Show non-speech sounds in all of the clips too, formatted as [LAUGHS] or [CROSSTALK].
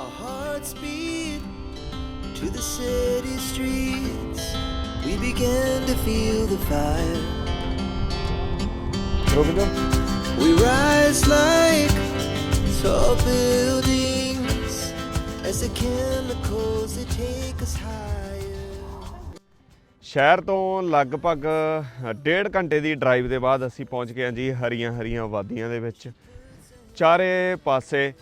Our hearts beat to the city streets. We began to feel the fire. We rise like tall buildings as the chemicals they take us higher. ਸ਼ਹਿਰ ਤੋਂ ਲਗਭਗ ਡੇਢ ਘੰਟੇ ਦੀ drive ਦੇ ਬਾਅਦ ਅਸੀਂ ਪਹੁੰਚ ਗਏ ਹਾਂ ਜੀ ਹਰੀਆਂ ਹਰੀਆਂ ਵਾਦੀਆਂ ਦੇ ਵਿੱਚ ਚਾਰੇ ਪਾਸੇ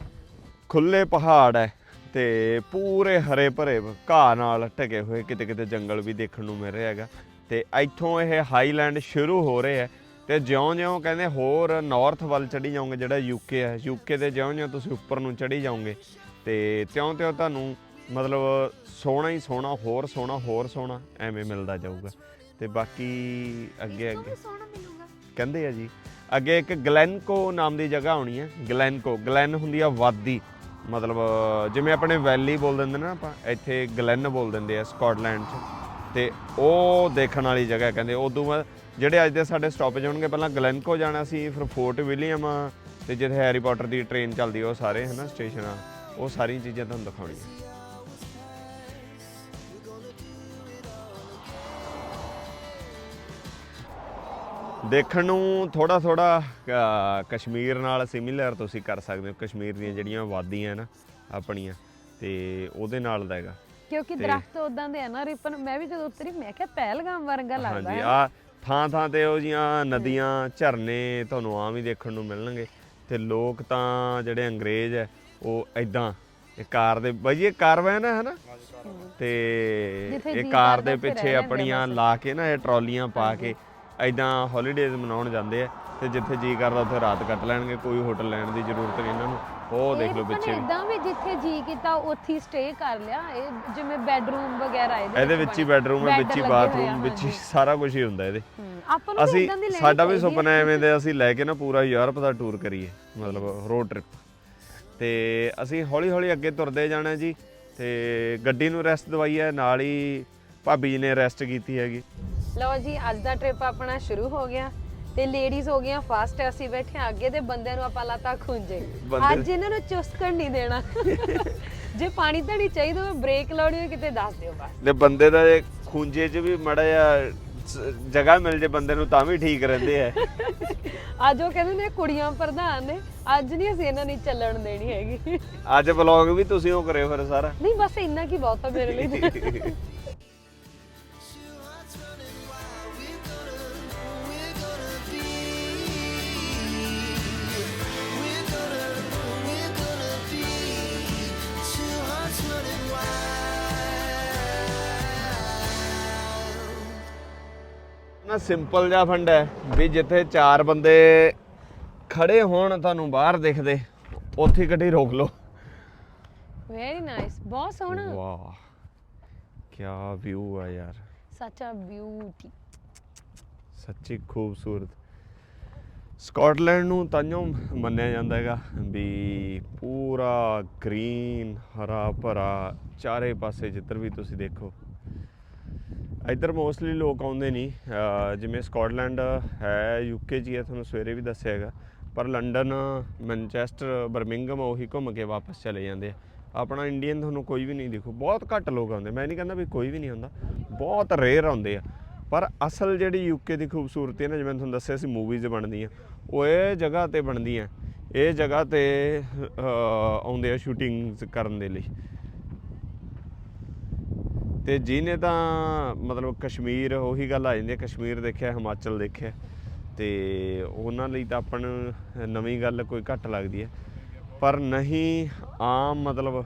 ਖੁੱਲੇ ਪਹਾੜ ਹੈ ਤੇ ਪੂਰੇ ਹਰੇ ਭਰੇ ਘਾਹ ਨਾਲ ਢਕੇ ਹੋਏ ਕਿਤੇ ਕਿਤੇ ਜੰਗਲ ਵੀ ਦੇਖਣ ਨੂੰ ਮਿਲ ਰਿਹਾ ਹੈਗਾ। ਤੇ ਇੱਥੋਂ ਇਹ ਹਾਈਲੈਂਡ ਸ਼ੁਰੂ ਹੋ ਰਹੇ ਹੈ ਤੇ ਜਿਉਂ-ਜਿਉਂ ਕਹਿੰਦੇ ਹੋਰ ਨਾਰਥ ਵੱਲ ਚੜੀ ਜਾਓਗੇ ਜਿਹੜਾ ਯੂਕੇ ਹੈ ਯੂਕੇ ਦੇ ਜਿਉਂ-ਜਿਉਂ ਤੁਸੀਂ ਉੱਪਰ ਨੂੰ ਚੜੀ ਜਾਓਗੇ ਤੇ ਤਿਉਂ-ਤਿਉਂ ਤੁਹਾਨੂੰ ਮਤਲਬ ਸੋਹਣਾ ਹੀ ਸੋਹਣਾ ਹੋਰ ਸੋਹਣਾ ਹੋਰ ਸੋਹਣਾ ਐਵੇਂ ਮਿਲਦਾ ਜਾਊਗਾ। ਤੇ ਬਾਕੀ ਅੱਗੇ ਅੱਗੇ ਸੋਹਣਾ ਮਿਲੂਗਾ। ਕਹਿੰਦੇ ਆ ਜੀ ਅੱਗੇ ਇੱਕ ਗਲੈਨਕੋ ਨਾਮ ਦੀ ਜਗ੍ਹਾ ਆਉਣੀ ਹੈ ਗਲੈਨਕੋ ਗਲੈਨ ਹੁੰਦੀ ਆ ਵਾਦੀ। ਮਤਲਬ, ਜਿਵੇਂ ਆਪਣੇ ਵੈਲੀ ਬੋਲ ਦਿੰਦੇ ਨਾ ਆਪਾਂ, ਇੱਥੇ ਗਲੈਨ ਬੋਲ ਦਿੰਦੇ ਆ ਸਕਾਟਲੈਂਡ 'ਚ। ਤੇ ਉਹ ਦੇਖਣ ਵਾਲੀ ਜਗ੍ਹਾ ਕਹਿੰਦੇ ਉਦੋਂ ਬਾਅਦ ਜਿਹੜੇ ਅੱਜ ਦੇ ਸਾਡੇ ਸਟਾਪੇਜ ਹੋਣਗੇ, ਪਹਿਲਾਂ ਗਲੈਨਕੋ ਜਾਣਾ ਸੀ, ਫਿਰ ਫੋਰਟ ਵਿਲੀਅਮ ਤੇ ਜਿੱਥੇ ਹੈਰੀ ਪਾਟਰ ਦੀ ਟ੍ਰੇਨ ਚੱਲਦੀ ਉਹ ਸਾਰੇ ਹਨਾ, ਸਟੇਸ਼ਨ ਆ ਉਹ ਸਾਰੀਆਂ ਚੀਜ਼ਾਂ ਤੁਹਾਨੂੰ ਦਿਖਾਉਣੀਆਂ। ਦੇਖਣ ਨੂੰ ਥੋੜਾ ਥੋੜਾ ਕਸ਼ਮੀਰ ਨਾਲ ਸਿਮਿਲਰ ਤੁਸੀਂ ਕਰ ਸਕਦੇ ਹੋ। ਕਸ਼ਮੀਰ ਦੀਆਂ ਜਿਹੜੀਆਂ ਵਾਦੀਆਂ ਨਾ ਆਪਣੀਆਂ ਤੇ ਉਹਦੇ ਨਾਲ ਦਾ ਹੈਗਾ। ਕਿਉਂਕਿ ਦਰਖਤ ਉਦਾਂ ਦੇ ਆ ਨਾ ਰਿਪਨ ਮੈਂ ਵੀ ਜਦੋਂ ਉਤਰੀ ਮੈਂ ਕਿਹਾ ਪਹਿਲਗਾਮ ਵਰਗਾ ਲੱਗਦਾ ਹਾਂਜੀ ਆ ਥਾਂ ਥਾਂ ਤੇ ਉਹ ਜੀਆਂ ਨਦੀਆਂ ਝਰਨੇ ਤੁਹਾਨੂੰ ਆਮ ਹੀ ਦੇਖਣ ਨੂੰ ਮਿਲਣਗੇ। ਤੇ ਲੋਕ ਤਾਂ ਜਿਹੜੇ ਅੰਗਰੇਜ਼ ਹੈ ਉਹ ਐਦਾਂ ਇਹ ਕਾਰ ਦੇ ਬਾਈ ਇਹ ਕਾਰਵੈਨ ਹੈ ਹਨਾ? ਤੇ ਇਹ ਕਾਰ ਦੇ ਪਿੱਛੇ ਆਪਣੀਆਂ। ਲਾ ਕੇ ਨਾ ਇਹ ਟਰਾਲੀਆਂ ਪਾ ਕੇ ਐਦਾਂ ਹੌਲੀਡੇਜ਼ ਮਨਾਉਣ ਜਾਂਦੇ ਆ ਤੇ ਜਿੱਥੇ ਜੀ ਕਰਦਾ ਉੱਥੇ ਰਾਤ ਕੱਟ ਲੈਣਗੇ ਕੋਈ ਹੋਟਲ ਲੈਣ ਦੀ ਜ਼ਰੂਰਤ ਨਹੀਂ ਇਹਨਾਂ ਨੂੰ ਉਹ ਦੇਖ ਲਓ ਪਿੱਛੇ ਇਦਾਂ ਵੀ ਜਿੱਥੇ ਜੀ ਕੀਤਾ ਉੱਥੇ ਸਟੇ ਕਰ ਲਿਆ ਇਹ ਜਿਵੇਂ ਬੈੱਡਰੂਮ ਵਗੈਰਾ ਇਹਦੇ ਵਿੱਚ ਹੀ। ਬੈਡਰੂਮ ਹੈ ਵਿੱਚ ਹੀ ਬਾਥਰੂਮ ਵਿੱਚ ਹੀ। ਸਾਰਾ ਕੁਝ ਹੀ ਹੁੰਦਾ ਇਹਦੇ ਆਪਾਂ ਨੂੰ ਅਸੀਂ ਇਦਾਂ ਦੀ ਲੈਣੀ ਸਾਡਾ ਵੀ। ਸੁਪਨਾ ਐਵੇਂ ਦੇ ਅਸੀਂ ਲੈ ਕੇ ਨਾ ਪੂਰਾ ਯੂਰਪ ਦਾ ਟੂਰ ਕਰੀਏ ਮਤਲਬ ਰੋਡ ਟ੍ਰਿਪ ਤੇ ਅਸੀਂ ਹੌਲੀ ਹੌਲੀ ਅੱਗੇ ਤੁਰਦੇ ਜਾਣਾ ਜੀ ਤੇ ਗੱਡੀ ਨੂੰ ਰੈਸਟ ਦਵਾਈ ਹੈ ਨਾਲ ਹੀ ਭਾਬੀ ਜੀ ਨੇ ਰੈਸਟ ਕੀਤੀ ਹੈਗੀ ਲਓ ਜੀ ਅੱਜ ਦਾ ਟ੍ਰਿਪ ਆਪਣਾ ਸ਼ੁਰੂ ਹੋ ਗਿਆ ਤੇ ਲੇਡੀਜ਼ ਹੋ ਗਈਆਂ ਫਾਸਟ ਅਸੀਂ ਬੈਠੇ ਹਾਂ ਅੱਗੇ ਤੇ ਬੰਦਿਆਂ ਨੂੰ ਆਪਾਂ ਲਾਤਾ ਖੁੰਝੇ। ਅੱਜ ਇਹਨਾਂ ਨੂੰ ਚੁਸਕਣ ਨਹੀਂ ਦੇਣਾ। [LAUGHS] ਜੇ ਪਾਣੀ ਧੜੀ ਚਾਹੀਦਾ ਹੋਵੇ ਬ੍ਰੇਕ ਲਾਉਣੀ ਹੋਵੇ ਕਿਤੇ ਦੱਸ ਦਿਓ ਬਸ। ਤੇ ਬੰਦੇ ਦਾ ਇਹ ਖੂੰਜੇ 'ਚ ਵੀ ਮੜਾ ਜਗ੍ਹਾ ਮਿਲ ਜੇ ਬੰਦੇ ਨੂੰ ਤਾਂ ਵੀ ਠੀਕ ਰਹਿੰਦੇ ਆ। [LAUGHS] ਅੱਜ ਉਹ ਕਹਿੰਦੇ ਨੇ ਕੁੜੀਆਂ ਪ੍ਰਧਾਨ ਨੇ ਅੱਜ ਨਹੀਂ ਅਸੀਂ ਇਹਨਾਂ ਨੂੰ ਚੱਲਣ ਦੇਣੀ ਹੈਗੀ। ਅੱਜ ਵਲੌਗ ਵੀ ਤੁਸੀਂ ਉਹ ਕਰਿਓ ਫਿਰ ਸਾਰਾ। ਨਹੀਂ ਬਸ ਇੰਨਾ ਕੀ ਬਹੁਤ ਆ ਮੇਰੇ ਲਈ। [LAUGHS] ਨਾ ਸਿੰਪਲ ਜਿਹਾ ਫੰਡ ਹੈ ਵੀ ਜਿੱਥੇ ਚਾਰ ਬੰਦੇ ਖੜੇ ਹੋਣ ਤੁਹਾਨੂੰ ਬਾਹਰ ਦਿਖਦੇ ਉੱਥੇ ਗੱਡੀ ਰੋਕ ਲਓ। ਵੈਰੀ ਨਾਈਸ ਬਹੁਤ ਸੋਹਣਾ। ਵਾਹ ਕੀ ਵਿਊ ਆ ਯਾਰ। ਸੱਚ ਆ ਬਿਊਟੀ ਸੱਚੀ ਖੂਬਸੂਰਤ। ਸਕਾਟਲੈਂਡ ਨੂੰ ਤਾਂਯੋਂ ਮੰਨਿਆ ਜਾਂਦਾ ਹੈਗਾ ਵੀ ਪੂਰਾ ਗ੍ਰੀਨ ਹਰਾ ਭਰਾ ਚਾਰੇ ਪਾਸੇ ਜਿੱਧਰ ਵੀ ਤੁਸੀਂ ਦੇਖੋ। ਇੱਧਰ ਮੋਸਟਲੀ ਲੋਕ ਆਉਂਦੇ ਨਹੀਂ ਜਿਵੇਂ ਸਕਾਟਲੈਂਡ ਹੈ ਯੂਕੇ ਜੀ ਹੈ ਤੁਹਾਨੂੰ ਸਵੇਰੇ ਵੀ ਦੱਸਿਆ ਹੈਗਾ। ਪਰ ਲੰਡਨ ਮੈਨਚੈਸਟਰ ਬਰਮਿੰਗਮ ਉਹੀ ਘੁੰਮ ਕੇ ਵਾਪਸ ਚਲੇ ਜਾਂਦੇ ਆ। ਆਪਣਾ ਇੰਡੀਅਨ ਤੁਹਾਨੂੰ ਕੋਈ ਵੀ ਨਹੀਂ ਦਿਖੂ। ਬਹੁਤ ਘੱਟ ਲੋਕ ਆਉਂਦੇ। ਮੈਂ ਨਹੀਂ ਕਹਿੰਦਾ ਵੀ ਕੋਈ ਵੀ ਨਹੀਂ ਆਉਂਦਾ ਬਹੁਤ ਰੇਅਰ ਆਉਂਦੇ ਆ। ਪਰ ਅਸਲ ਜਿਹੜੀ ਯੂਕੇ ਦੀ ਖੂਬਸੂਰਤੀ ਹੈ ਨਾ, ਜਿਵੇਂ ਤੁਹਾਨੂੰ ਦੱਸਿਆ ਸੀ ਮੂਵੀਜ਼ ਬਣਦੀਆਂ। ਉਹ ਇਹ ਜਗ੍ਹਾ ਤੇ ਬਣਦੀਆਂ। ਇਹ ਜਗ੍ਹਾ ਤੇ ਆਉਂਦੇ ਆ ਸ਼ੂਟਿੰਗਸ ਕਰਨ ਦੇ ਲਈ। ਤੇ ਜਿਹਨੇ ਤਾਂ ਮਤਲਬ ਕਸ਼ਮੀਰ ਉਹੀ ਗੱਲ ਆ ਜਾਂਦੀ ਹੈ ਕਸ਼ਮੀਰ ਦੇਖਿਆ ਹਿਮਾਚਲ ਦੇਖਿਆ। ਤੇ ਉਹਨਾਂ ਲਈ ਤਾਂ ਆਪਾਂ ਨੂੰ ਨਵੀਂ ਗੱਲ ਕੋਈ ਘੱਟ ਲੱਗਦੀ ਹੈ ਪਰ ਨਹੀਂ ਆਮ ਮਤਲਬ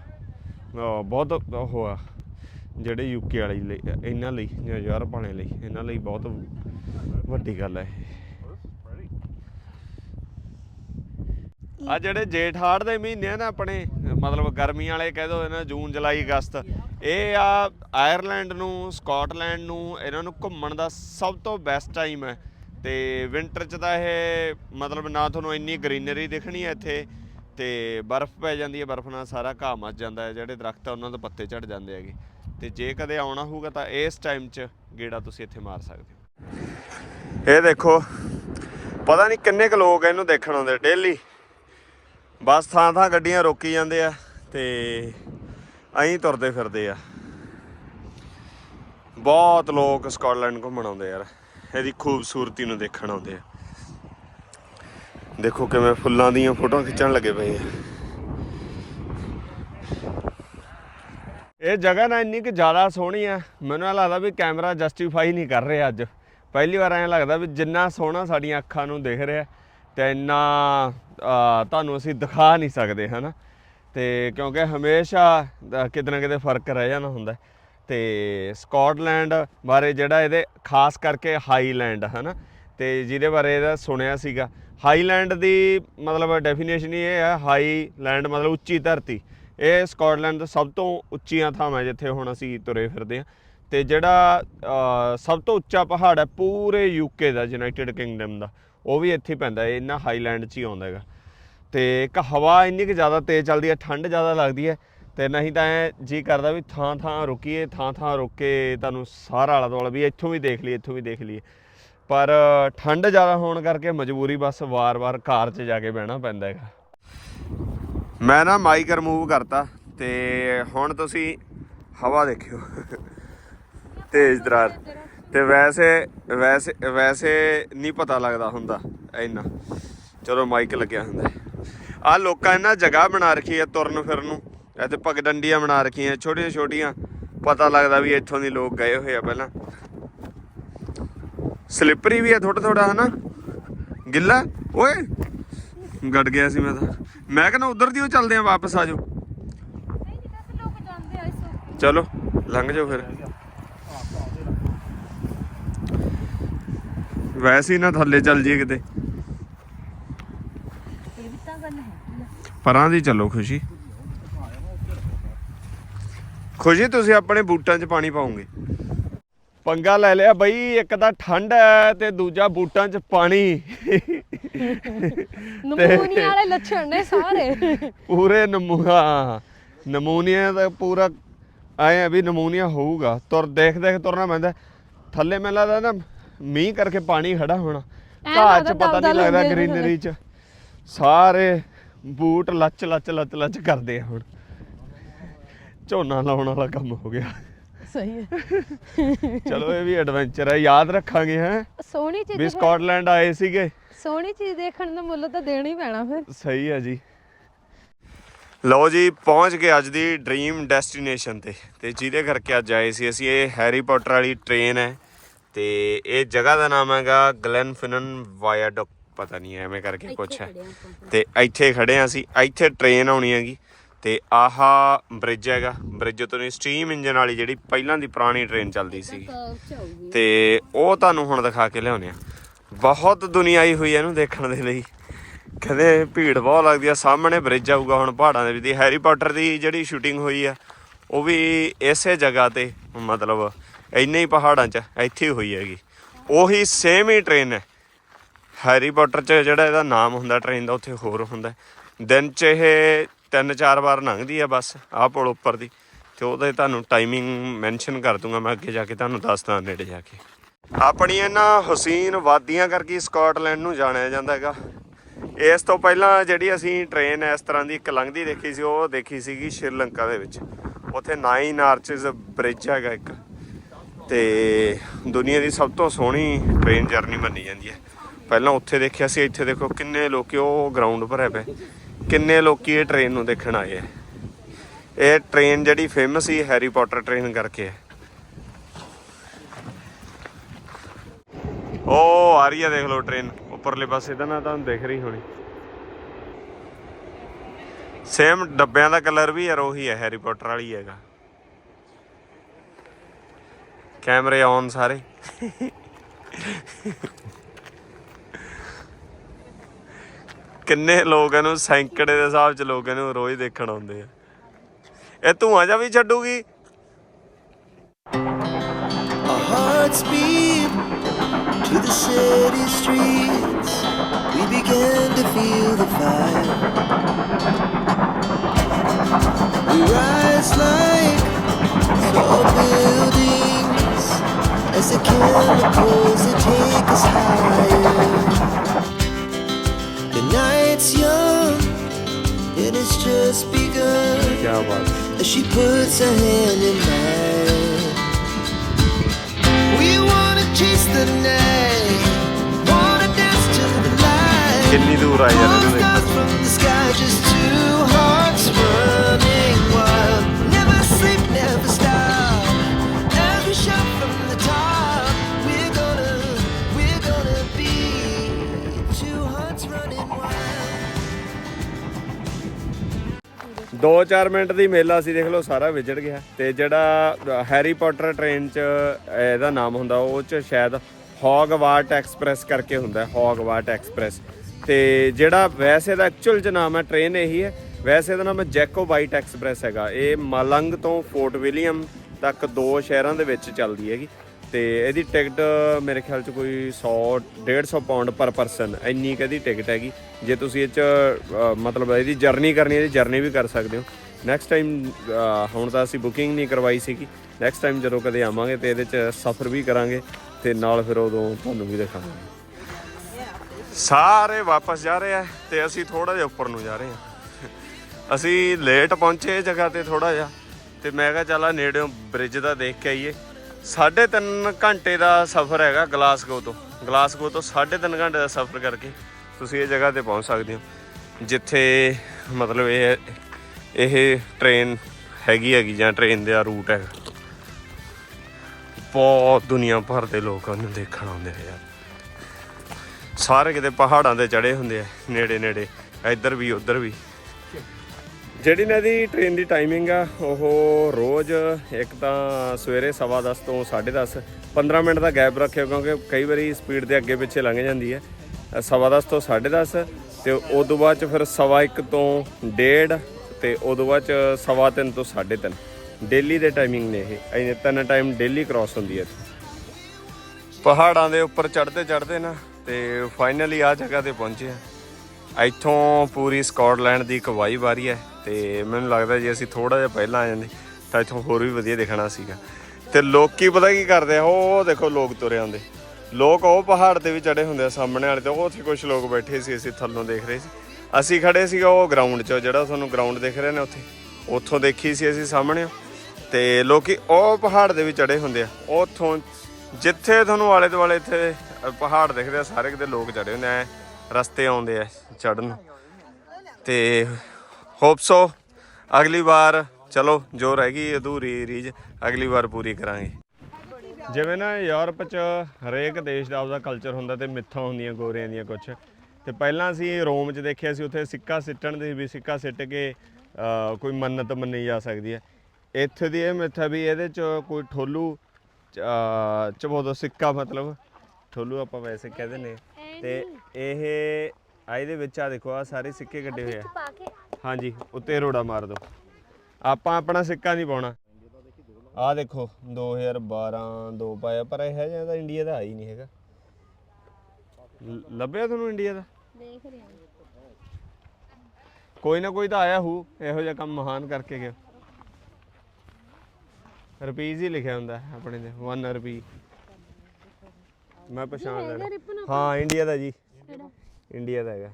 ਬਹੁਤ ਉਹ ਆ ਜਿਹੜੇ ਯੂਕੇ ਵਾਲੇ ਲਈ ਇਹਨਾਂ ਲਈ ਜਾਂ ਯੂਰਪ ਵਾਲਿਆਂ ਲਈ ਇਹਨਾਂ ਲਈ ਬਹੁਤ ਵੱਡੀ ਗੱਲ ਹੈ ਆ ਜਿਹੜੇ ਜੇਠ ਹਾੜ ਦੇ ਮਹੀਨੇ ਆ ਨਾ ਆਪਣੇ ਮਤਲਬ ਗਰਮੀਆਂ ਵਾਲੇ ਕਹਿ ਦੋ ਇਹਨਾਂ ਜੂਨ ਜੁਲਾਈ ਅਗਸਤ ਇਹ ਆ ਆਇਰਲੈਂਡ ਨੂੰ, ਸਕਾਟਲੈਂਡ ਨੂੰ, ਇਹਨਾਂ ਨੂੰ ਘੁੰਮਣ ਦਾ ਸਭ ਤੋਂ ਬੈਸਟ ਟਾਈਮ ਹੈ। ਤੇ ਵਿੰਟਰ ਚ ਤਾਂ ਇਹ ਮਤਲਬ ਨਾ ਤੁਹਾਨੂੰ ਇੰਨੀ ਗ੍ਰੀਨਰੀ ਦਿਖਣੀ ਹੈ ਇੱਥੇ, ਤੇ ਬਰਫ਼ ਪੈ ਜਾਂਦੀ ਹੈ, ਬਰਫ਼ ਨਾਲ ਸਾਰਾ ਘਾਹ ਮੱਚ ਜਾਂਦਾ ਹੈ, ਜਿਹੜੇ ਦਰਖਤ ਆ ਉਹਨਾਂ ਦੇ ਪੱਤੇ ਝੜ ਜਾਂਦੇ ਹੈਗੇ। ਤੇ ਜੇ ਕਦੇ ਆਉਣਾ ਹੋਊਗਾ ਤਾਂ ਇਸ ਟਾਈਮ 'ਚ ਗੇੜਾ ਤੁਸੀਂ ਇੱਥੇ ਮਾਰ ਸਕਦੇ ਹੋ। ਇਹ ਦੇਖੋ, ਪਤਾ ਨਹੀਂ ਕਿੰਨੇ ਕੁ ਲੋਕ ਇਹਨੂੰ ਦੇਖਣ ਆਉਂਦੇ ਡੇਲੀ ਬਸ ਥਾਂ ਥਾਂ ਗੱਡੀਆਂ ਰੋਕੀ ਜਾਂਦੇ ਆ, ਤੇ ਐਂ ਤੁਰਦੇ ਫਿਰਦੇ ਆ। ਬਹੁਤ ਲੋਕ ਸਕਾਟਲੈਂਡ ਘੁੰਮਣ ਆਉਂਦੇ ਯਾਰ। ਇਹਦੀ ਖੂਬਸੂਰਤੀ ਨੂੰ ਦੇਖਣ ਆਉਂਦੇ ਆ। ਦੇਖੋ ਕਿਵੇਂ ਫੁੱਲਾਂ ਦੀਆਂ ਫੋਟੋਆਂ ਖਿੱਚਣ ਲੱਗੇ ਪਏ ਆ। ਇਹ ਜਗ੍ਹਾ ਨਾ ਇੰਨੀ ਕਿ ਜ਼ਿਆਦਾ ਸੋਹਣੀ ਆ। ਮੈਨੂੰ ਇਹ ਲੱਗਦਾ ਵੀ ਕੈਮਰਾ ਜਸਟੀਫਾਈ ਨਹੀਂ ਕਰ ਰਿਹਾ ਅੱਜ। ਪਹਿਲੀ ਵਾਰ ਐਂ ਲੱਗਦਾ ਵੀ ਜਿੰਨਾ ਸੋਹਣਾ ਸਾਡੀਆਂ ਅੱਖਾਂ ਨੂੰ ਦਿਖ ਰਿਹਾ ਤੇ ਇੰਨਾ ਤੁਹਾਨੂੰ ਅਸੀਂ ਦਿਖਾ ਨਹੀਂ ਸਕਦੇ, ਹਨਾ? ਤੇ ਕਿਉਂਕਿ ਹਮੇਸ਼ਾ ਕਿਤੇ ਨਾ ਕਿਤੇ ਫ਼ਰਕ ਰਹਿ ਜਾਣਾ ਹੁੰਦਾ ਹੈ। ਤੇ ਸਕਾਟਲੈਂਡ ਬਾਰੇ ਜਿਹੜਾ ਇਹਦੇ, ਖਾਸ ਕਰਕੇ ਹਾਈਲੈਂਡ, ਹਨਾ? ਤੇ ਜਿਹਦੇ ਬਾਰੇ ਇਹਦਾ ਸੁਣਿਆ ਸੀਗਾ। ਹਾਈਲੈਂਡ ਦੀ ਮਤਲਬ ਡੈਫੀਨੇਸ਼ਨ ਇਹ ਹੈ, ਹਾਈਲੈਂਡ ਮਤਲਬ ਉੱਚੀ ਧਰਤੀ। ਇਹ ਸਕਾਟਲੈਂਡ ਦਾ ਸਭ ਤੋਂ ਉੱਚੀਆਂ ਥਾਵਾਂ ਜਿੱਥੇ ਹੁਣ ਅਸੀਂ ਤੁਰੇ ਫਿਰਦੇ ਹਾਂ। ਤੇ ਜਿਹੜਾ ਸਭ ਤੋਂ ਉੱਚਾ ਪਹਾੜ ਹੈ, ਪੂਰੇ ਯੂਕੇ ਦਾ, ਯੂਨਾਈਟਿਡ ਕਿੰਗਡਮ ਦਾ। ਉਹ ਵੀ ਇੱਥੇ ਪੈਂਦਾ ਹੈ ਇਹਨਾਂ ਹਾਈਲੈਂਡ 'ਚ ਹੀ ਆਉਂਦਾ ਹੈਗਾ। ਤੇ ਇੱਕ ਹਵਾ ਇੰਨੀ ਕਿ ਜ਼ਿਆਦਾ ਤੇਜ਼ ਚੱਲਦੀ ਹੈ, ਠੰਡ ਜ਼ਿਆਦਾ ਲੱਗਦੀ ਹੈ ਤੇ ਨਹੀਂ ਤਾਂ ਐ ਜੀ ਕਰਦਾ ਵੀ ਥਾਂ ਥਾਂ ਰੁਕੀਏ, ਥਾਂ ਥਾਂ ਰੁਕ ਕੇ ਤੁਹਾਨੂੰ ਸਾਰਾ ਆਲਾ ਦੁਆਲਾ ਵੀ ਇੱਥੋਂ ਵੀ ਦੇਖ ਲਈਏ, ਇੱਥੋਂ ਵੀ ਦੇਖ ਲਈਏ। ਪਰ ਠੰਡ ਜ਼ਿਆਦਾ ਹੋਣ ਕਰਕੇ ਮਜਬੂਰੀ ਬਸ ਵਾਰ-ਵਾਰ ਕਾਰ 'ਚ ਜਾ ਕੇ ਬਹਿਣਾ ਪੈਂਦਾ ਹੈਗਾ। ਮੈਂ ਨਾ ਮਾਈਕ ਰਿਮੂਵ ਕਰਤਾ ਤੇ ਹੁਣ ਤੁਸੀਂ ਹਵਾ ਦੇਖਿਓ। ਤੇਜ਼ ਦਰਾਰ। ਤੇ ਵੈਸੇ ਵੈਸੇ ਵੈਸੇ ਨਹੀਂ ਪਤਾ ਲੱਗਦਾ ਹੁੰਦਾ, ਇੰਨਾ। ਚਲੋ ਮਾਈਕ ਲੱਗਿਆ ਹੁੰਦਾ। ਆ ਲੋਕਾਂ ਇਹਨਾਂ ਜਗ੍ਹਾ ਬਣਾ ਰੱਖੀ ਹੈ ਤੁਰਨ ਫਿਰਨ ਨੂੰ। ਇੱਥੇ ਪਗਡੰਡੀਆਂ ਬਣਾ ਰੱਖੀਆਂ, ਛੋਟੀਆਂ ਛੋਟੀਆਂ। ਪਤਾ ਲੱਗਦਾ ਵੀ ਇੱਥੋਂ ਦੇ ਲੋਕ ਗਏ ਹੋਏ ਆ ਪਹਿਲਾਂ। ਸਲਿੱਪਰੀ ਵੀ ਹੈ ਥੋੜਾ ਥੋੜਾ ਹਨਾ? ਗਿੱਲਾ? ਓਏ! ਗੜ ਗਿਆ ਸੀ ਮੈਂ ਤਾਂ। ਮੈਂ ਕਹਿੰਦਾ ਉਧਰ ਦੀ ਉਹ ਚੱਲਦੇ ਆ, ਵਾਪਸ ਆ ਜਾਓ। ਚਲੋ, ਲੰਘ ਜਾਓ ਫਿਰ। ਵੈਸੇ ਹੀ ਨਾ ਥੱਲੇ ਚੱਲ ਜੀ ਕਿਤੇ। ਪਰਾਂ ਦੀ ਚੱਲੋ ਖੁਸ਼ੀ। ਖੁਸ਼ੀ ਤੁਸੀਂ ਆਪਣੇ ਬੂਟਾਂ 'ਚ ਪਾਣੀ ਪਾਉਂਗੇ ਪੰਗਾ ਲੈ ਲਿਆ ਬਈ ਇੱਕ ਤਾਂ ਠੰਡ ਹੈ ਤੇ ਦੂਜਾ ਬੂਟਾਂ 'ਚ ਪਾਣੀ। ਨਮੂਨੀਆ ਵਾਲੇ ਲੱਛਣ ਨੇ ਸਾਰੇ। ਪੂਰੇ ਨਮੂਨਾ ਨਮੂਨੀਆ ਦਾ ਪੂਰਾ ਆਏ ਆ ਵੀ ਨਮੂਨੀਆ ਹੋਊਗਾ। ਤੁਰ ਦੇਖ ਦੇਖ ਤੁਰਨਾ ਪੈਂਦਾ। ਥੱਲੇ ਮੈਨੂੰ ਲੱਗਦਾ ਨਾ ਮੀਂਹ ਕਰਕੇ ਪਾਣੀ ਖੜਾ ਹੋਣਾ। ਘਾਹ 'ਚ ਪਤਾ ਨਹੀਂ ਲੱਗਦਾ। ਗ੍ਰੀਨਰੀ 'ਚ। ਸਾਰੇ ਬੂਟ ਲੱਚ ਲੱਚ ਲੱਚ ਲੱਚ ਕਰਦੇ ਆ ਹੁਣ। ਝੋਨਾ ਲਾਉਣ ਵਾਲਾ ਕੰਮ ਹੋ ਗਿਆ। ਸਹੀ ਹੈ। ਚਲੋ ਇਹ ਵੀ ਐਡਵੈਂਚਰ ਹੈ ਯਾਦ ਰੱਖਾਂਗੇ ਹੈ? ਸੋਹਣੀ ਚੀਜ਼ ਵੀ ਸਕਾਟਲੈਂਡ ਆਏ ਸੀਗੇ। ਸੋਹਣੀ ਚੀਜ਼ ਦੇਖਣ ਦਾ ਮੁੱਲ ਤਾਂ ਦੇਣਾ ਹੀ ਪੈਣਾ ਫਿਰ। ਸਹੀ ਹੈ ਜੀ। ਲਓ ਜੀ ਪਹੁੰਚ ਗਏ ਅੱਜ ਦੀ ਡ੍ਰੀਮ ਡੈਸਟੀਨੇਸ਼ਨ ਤੇ। ਤੇ ਜਿਹਦੇ ਕਰਕੇ ਅੱਜ ਆਏ ਸੀ ਅਸੀਂ ਇਹ ਹੈਰੀ ਪੋਟਰ ਵਾਲੀ ਟ੍ਰੇਨ ਹੈ। ਤੇ ਇਹ ਜਗ੍ਹਾ ਦਾ ਨਾਮ ਹੈਗਾ ਗਲੈਨਫਿਨਨ ਵਾਇਆਡਕ ਪਤਾ ਨਹੀਂ ਐਵੇਂ ਕਰਕੇ ਕੁਛ ਹੈ ਤੇ ਇੱਥੇ ਖੜੇ ਆ ਅਸੀਂ ਇੱਥੇ ਟ੍ਰੇਨ ਆਉਣੀ ਹੈਗੀ। ਤੇ ਆਹਾ ਬ੍ਰਿਜ ਹੈਗਾ। ਬ੍ਰਿਜ ਤੋਂ ਨਹੀਂ ਸਟੀਮ ਇੰਜਨ ਵਾਲੀ ਜਿਹੜੀ ਪਹਿਲਾਂ ਦੀ ਪੁਰਾਣੀ ਟ੍ਰੇਨ ਚੱਲਦੀ ਸੀ ਤੇ ਉਹ ਤੁਹਾਨੂੰ ਹੁਣ ਦਿਖਾ ਕੇ ਲਿਆਉਨੇ ਆ। ਬਹੁਤ ਦੁਨੀਆ ਆਈ ਹੋਈ ਹੈ ਇਹਨੂੰ ਦੇਖਣ ਦੇ ਲਈ। ਕਹਿੰਦੇ ਭੀੜ ਬਹੁਤ ਲੱਗਦੀ ਆ ਸਾਹਮਣੇ ਬ੍ਰਿਜ ਆਊਗਾ ਹੁਣ ਪਹਾੜਾਂ ਦੇ ਵਿੱਚ। ਦੀ ਹੈਰੀ ਪਾਟਰ ਦੀ ਜਿਹੜੀ ਸ਼ੂਟਿੰਗ ਹੋਈ ਆ ਉਹ ਵੀ ਇਸੇ ਜਗ੍ਹਾ ਤੇ ਮਤਲਬ ਇੰਨੇ ਹੀ ਪਹਾੜਾਂ 'ਚ ਇੱਥੇ ਹੀ ਹੋਈ ਹੈਗੀ। ਉਹੀ ਸੇਮ ਹੀ ਟ੍ਰੇਨ ਹੈ। ਹੈਰੀ ਪਾਟਰ 'ਚ ਜਿਹੜਾ ਇਹਦਾ ਨਾਮ ਹੁੰਦਾ ਟ੍ਰੇਨ ਦਾ, ਉੱਥੇ ਹੋਰ ਹੁੰਦਾ ਦਿਨ 'ਚ ਇਹ ਤਿੰਨ ਚਾਰ ਵਾਰ ਲੰਘਦੀ ਆ ਬਸ, ਆਹ ਪੁਲ ਉੱਪਰ ਦੀ। ਤੇ ਉਹਦੇ ਤੁਹਾਨੂੰ ਟਾਈਮਿੰਗ ਮੈਂਸ਼ਨ ਕਰ ਦੂੰਗਾ ਮੈਂ ਅੱਗੇ ਜਾ ਕੇ, ਤੁਹਾਨੂੰ ਦੱਸਦਾ ਨੇੜੇ ਜਾ ਕੇ। ਆਪਣੀ ਇਹਨਾਂ ਹਸੀਨ ਵਾਦੀਆਂ ਕਰਕੇ ਸਕਾਟਲੈਂਡ ਨੂੰ ਜਾਣਿਆ ਜਾਂਦਾ ਹੈਗਾ। ਇਸ ਤੋਂ ਪਹਿਲਾਂ ਜਿਹੜੀ ਅਸੀਂ ਟ੍ਰੇਨ ਇਸ ਤਰ੍ਹਾਂ ਦੀ ਇੱਕ ਲੰਘਦੀ ਦੇਖੀ ਸੀ, ਉਹ ਦੇਖੀ ਸੀਗੀ ਸ਼੍ਰੀਲੰਕਾ ਦੇ ਵਿੱਚ। ਉੱਥੇ ਨਾਈਨ ਆਰਚਸ ਬ੍ਰਿਜ ਹੈਗਾ ਇੱਕ। ਤੇ ਦੁਨੀਆ ਦੀ ਸਭ ਤੋਂ ਸੋਹਣੀ ਟ੍ਰੇਨ ਜਰਨੀ ਮੰਨੀ ਜਾਂਦੀ ਹੈ। ਪਹਿਲਾਂ ਉੱਥੇ ਦੇਖਿਆ ਸੀ, ਇੱਥੇ ਦੇਖੋ ਕਿੰਨੇ ਲੋਕੀ ਉਹ ਗਰਾਊਂਡ ਭਰੇ ਪਏ। ਕਿੰਨੇ ਲੋਕੀ ਇਹ ਟ੍ਰੇਨ ਨੂੰ ਦੇਖਣ ਆਏ ਆ। ਇਹ ਟ੍ਰੇਨ ਜਿਹੜੀ ਫੇਮਸ ਸੀ ਹੈਰੀ ਪਾਟਰ ਟ੍ਰੇਨ ਕਰਕੇ। ਹੈ ਉਹ ਆ ਰਹੀ ਹੈ ਦੇਖ ਲਓ ਟ੍ਰੇਨ ਉੱਪਰਲੇ ਪਾਸੇ ਤਾਂ ਨਾ ਤੁਹਾਨੂੰ ਦਿਖ ਰਹੀ ਹੋਣੀ। ਸੇਮ ਡੱਬਿਆਂ ਦਾ ਕਲਰ ਵੀ ਯਾਰ ਉਹੀ ਹੈ ਹੈਰੀ ਪਾਟਰ ਵਾਲੀ ਹੈਗਾ। ਕੈਮਰੇ ਔਨ ਸਾਰੇ। ਕਿੰਨੇ ਲੋਕ ਇਹਨੂੰ ਸੈਂਕੜੇ ਦੇ ਹਿਸਾਬ ਚ ਲੋਕ ਇਹਨੂੰ ਰੋਜ਼ ਦੇਖਣ ਆਉਂਦੇ ਆ ਇਹ ਧੂਆਂ ਜਾ ਵੀ ਛੱਡੂਗੀ Our hearts beat to the city streets. We began to feel the fire. We rise like tall buildings as the chemicals that take us higher. it's young and it's just begun. As she puts her hand in mine. We wanna chase the night, wanna dance to the light. 2-4 minute ਦੀ ਮੇਲਾ ਸੀ, ਦੇਖ ਲਓ, ਸਾਰਾ ਵਿਜੜ ਗਿਆ। ਤੇ ਜਿਹੜਾ Harry Potter train ਚ ਇਹਦਾ ਨਾਮ ਹੁੰਦਾ, ਉਹ ਚ ਸ਼ਾਇਦ ਹੌਗਵਾਰਟ ਐਕਸਪ੍ਰੈਸ ਕਰਕੇ ਹੁੰਦਾ ਹੌਗਵਾਰਟ ਐਕਸਪ੍ਰੈਸ ਤੇ ਜਿਹੜਾ, ਵੈਸੇ ਦਾ ਐਕਚੁਅਲ ਚ ਨਾਮ ਹੈ ਟ੍ਰੇਨ ਇਹੀ ਹੈ। ਵੈਸੇ ਦਾ ਨਾਮ ਹੈ ਜੈਕੋਬਾਈਟ ਐਕਸਪ੍ਰੈਸ ਹੈਗਾ। ਇਹ ਮਲੰਗ ਤੋਂ ਫੋਰਟ ਵਿਲੀਅਮ ਤੱਕ ਦੋ ਸ਼ਹਿਰਾਂ ਦੇ ਵਿੱਚ ਚੱਲਦੀ ਹੈਗੀ। ਤੇ ਇਹਦੀ ਟਿਕਟ ਮੇਰੇ ਖਿਆਲ ਚ ਕੋਈ 100 150 ਪਾਉਂਡ ਪਰ ਪਰਸਨ ਇੰਨੀ ਕਦੀ ਟਿਕਟ ਹੈਗੀ। ਜੇ ਤੁਸੀਂ ਇਹ ਚ ਮਤਲਬ ਇਹਦੀ ਜਰਨੀ ਕਰਨੀ ਹੈ, ਇਹਦੀ ਜਰਨੀ ਵੀ ਕਰ ਸਕਦੇ ਹੋ। ਨੈਕਸਟ ਟਾਈਮ ਹੁਣ ਤਾਂ ਅਸੀਂ ਬੁਕਿੰਗ ਨਹੀਂ ਕਰਵਾਈ ਸੀਗੀ। ਨੈਕਸਟ ਟਾਈਮ ਜਦੋਂ ਕਦੇ ਆਵਾਂਗੇ ਤੇ ਇਹਦੇ ਚ ਸਫ਼ਰ ਵੀ ਕਰਾਂਗੇ ਤੇ ਨਾਲ ਫਿਰ ਉਦੋਂ ਤੁਹਾਨੂੰ ਵੀ ਦਿਖਾਵਾਂਗੇ। ਸਾਰੇ ਵਾਪਸ ਜਾ ਰਹੇ ਆ ਤੇ ਅਸੀਂ ਥੋੜਾ ਜਿਹਾ ਉੱਪਰ ਨੂੰ ਜਾ ਰਹੇ ਆ। ਅਸੀਂ ਲੇਟ ਪਹੁੰਚੇ ਜਗ੍ਹਾ ਤੇ ਥੋੜਾ ਜਿਹਾ ਤੇ ਮੈਂ ਕਿਹਾ ਚੱਲ ਨੇੜਿਓਂ ਬ੍ਰਿਜ ਦਾ ਦੇਖ ਕੇ ਆਈਏ। ਸਾਢੇ ਤਿੰਨ ਘੰਟੇ ਦਾ ਸਫ਼ਰ ਹੈਗਾ ਗਲਾਸਗੋ ਤੋਂ। ਗਲਾਸਗੋ ਤੋਂ ਸਾਢੇ ਤਿੰਨ ਘੰਟੇ ਦਾ ਸਫ਼ਰ ਕਰਕੇ ਤੁਸੀਂ ਇਹ ਜਗ੍ਹਾ ਤੇ ਪਹੁੰਚ ਸਕਦੇ ਹੋ, ਜਿੱਥੇ ਮਤਲਬ ਇਹ ਇਹ ਟ੍ਰੇਨ ਹੈਗੀ ਹੈਗੀ ਜਾਂ ਟ੍ਰੇਨ ਦਾ ਰੂਟ ਹੈਗਾ। ਬਹੁਤ ਦੁਨੀਆ ਭਰ ਦੇ ਲੋਕ ਉਹਨੂੰ ਦੇਖਣ ਆਉਂਦੇ ਆ ਯਾਰ। ਸਾਰੇ ਕਿਤੇ ਪਹਾੜਾਂ ਤੇ ਚੜੇ ਹੁੰਦੇ ਆ ਨੇੜੇ ਨੇੜੇ ਇੱਧਰ ਵੀ, ਉੱਧਰ ਵੀ। ਜਿਹੜੀ ਨਾ ਦੀ ਟ੍ਰੇਨ ਦੀ ਟਾਈਮਿੰਗ ਆ, ਉਹ ਰੋਜ਼ ਇੱਕ ਤਾਂ ਸਵੇਰੇ 10:30 ਤੋਂ 10:30 15 ਮਿੰਟ ਦਾ ਗੈਪ ਰੱਖਿਓ ਕਿਉਂਕਿ ਕਈ ਵਾਰੀ ਸਪੀਡ ਦੇ ਅੱਗੇ ਪਿੱਛੇ ਲੰਘ ਜਾਂਦੀ ਹੈ। 10:30 ਤੋਂ 10:30 ਤੇ ਉਦੋਂ ਬਾਅਦ ਚ ਫਿਰ 1:30 ਤੋਂ 1:30 ਤੇ ਉਦੋਂ ਬਾਅਦ ਚ 3:30 ਤੋਂ 3:30 ਡੇਲੀ ਦੇ ਟਾਈਮਿੰਗ ਨੇ ਇਹ। ਇਹ ਤਿੰਨ ਟਾਈਮ ਡੇਲੀ ਕ੍ਰਾਸ ਹੁੰਦੀ ਹੈ। ਪਹਾੜਾਂ ਦੇ ਉੱਪਰ ਚੜ੍ਹਦੇ ਚੜ੍ਹਦੇ ਨਾ ਤੇ ਫਾਈਨਲੀ ਆ ਜਗ੍ਹਾ ਤੇ ਪਹੁੰਚੇ ਆ। ਇੱਥੋਂ ਪੂਰੀ ਸਕਾਟਲੈਂਡ ਦੀ ਇੱਕ ਵਾਈਬ ਵਾਰੀ ਹੈ ਤੇ ਮੈਨੂੰ ਲੱਗਦਾ ਜੇ ਅਸੀਂ ਥੋੜਾ ਜਿਹਾ ਪਹਿਲਾਂ ਆ ਜਾਂਦੇ, ਤਾਂ ਇੱਥੋਂ ਹੋਰ ਵੀ ਵਧੀਆ ਦਿਖਣਾ ਸੀਗਾ। ਤੇ ਲੋਕੀ ਪਤਾ ਕੀ ਕਰਦੇ ਆ, ਉਹ ਦੇਖੋ ਲੋਕ ਤੁਰੇ ਆਉਂਦੇ। ਲੋਕ ਉਹ ਪਹਾੜ ਤੇ ਵੀ ਚੜੇ ਹੁੰਦੇ ਆ ਸਾਹਮਣੇ ਵਾਲੇ ਤੇ, ਉਹ ਉੱਥੇ ਕੁਝ ਲੋਕ ਬੈਠੇ ਸੀ, ਅਸੀਂ ਥੱਲੋਂ ਦੇਖ ਰਹੇ ਸੀ। ਅਸੀਂ ਖੜੇ ਸੀਗਾ ਉਹ ਗਰਾਊਂਡ 'ਚ, ਜਿਹੜਾ ਤੁਹਾਨੂੰ ਗਰਾਊਂਡ ਦਿਖ ਰਹੇ ਨੇ ਉੱਥੇ। ਉੱਥੋਂ ਦੇਖੀ ਸੀ ਅਸੀਂ ਸਾਹਮਣੇ ਤੇ ਲੋਕੀ ਉਹ ਪਹਾੜ ਦੇ ਵੀ ਚੜੇ ਹੁੰਦੇ ਆ। ਉੱਥੋਂ ਜਿੱਥੇ ਤੁਹਾਨੂੰ ਆਲੇ ਦੁਆਲੇ ਇੱਥੇ ਪਹਾੜ ਦਿਖਦੇ ਆ, ਸਾਰੇ ਕਿਤੇ ਲੋਕ ਚੜੇ ਹੁੰਦੇ ਆ। ਰਸਤੇ ਆਉਂਦੇ ਆ ਚੜਨ ਤੇ ਹੋਪ ਸੋ ਅਗਲੀ ਵਾਰ ਚਲੋ, ਜੋ ਰਹਿ ਗਈ ਅਧੂਰੀ ਰੀਜ ਅਗਲੀ ਵਾਰ ਪੂਰੀ ਕਰਾਂਗੇ। ਜਿਵੇਂ ਨਾ ਯੂਰਪ ਚ ਹਰੇਕ ਦੇਸ਼ ਦਾ ਆਪਦਾ ਕਲਚਰ ਹੁੰਦਾ ਤੇ ਮਿੱਥਾਂ ਹੁੰਦੀਆਂ, ਗੋਰਿਆਂ ਦੀਆਂ ਕੁਝ ਤੇ ਪਹਿਲਾਂ ਅਸੀਂ ਰੋਮ 'ਚ ਦੇਖਿਆ ਸੀ, ਉੱਥੇ ਸਿੱਕਾ ਸਿੱਟਣ ਦੀ ਵੀ, ਸਿੱਕਾ ਸਿੱਟ ਕੇ ਕੋਈ ਮੰਨਤ ਮੰਨੀ ਜਾ ਸਕਦੀ ਹੈ। ਇੱਥੇ ਦੀ ਇਹ ਮਿੱਥ ਹੈ ਵੀ ਇਹਦੇ 'ਚ ਕੋਈ ਠੋਲੂ ਚਬੋਦੋ ਸਿੱਕਾ ਮਤਲਬ। ਠੋਲੂ ਆਪਾਂ ਵੈਸੇ ਕਹਿੰਦੇ ਨੇ ਤੇ ਇਹ ਆ ਇਹਦੇ ਵਿੱਚ ਆ ਦੇਖੋ ਆ ਸਾਰੇ ਸਿੱਕੇ ਕੱਢੇ ਹੋਏ ਆ। ਪਾ ਕੇ। ਹਾਂਜੀ ਉੱਤੇ ਰੋੜਾ ਮਾਰ ਦਿਓ ਆਪਾਂ ਆਪਣਾ ਸਿੱਕਾ ਨਹੀਂ ਪਾਉਣਾ। ਆ ਦੇਖੋ 2012 ਦੋ ਪਾਇਆ ਪਰ ਇਹ ਜਿਹਾ ਤਾਂ ਇੰਡੀਆ ਦਾ ਹੈ ਹੀ ਨਹੀਂ ਹੈਗਾ। ਲ- ਲੱਭਿਆ ਤੁਹਾਨੂੰ ਇੰਡੀਆ ਦਾ? ਦੇਖ ਰਿਹਾ ਕੋਈ ਨਾ ਕੋਈ ਤਾਂ ਆਇਆ ਹੂ ਇਹੋ ਜਿਹਾ ਕੰਮ ਮਹਾਨ ਕਰਕੇ ਗਿਆ। ਰੁਪਈਜ਼ ਹੀ ਲਿਖਿਆ ਹੁੰਦਾ ਹੈ ਆਪਣੇ ਤੇ 1 ਰੁਪਈ। ਮੈਂ ਪਛਾਣ ਲੈਣਾ। ਹਾਂ ਇੰਡੀਆ ਦਾ ਜੀ। ਇੰਡੀਆ ਦਾ ਹੈਗਾ।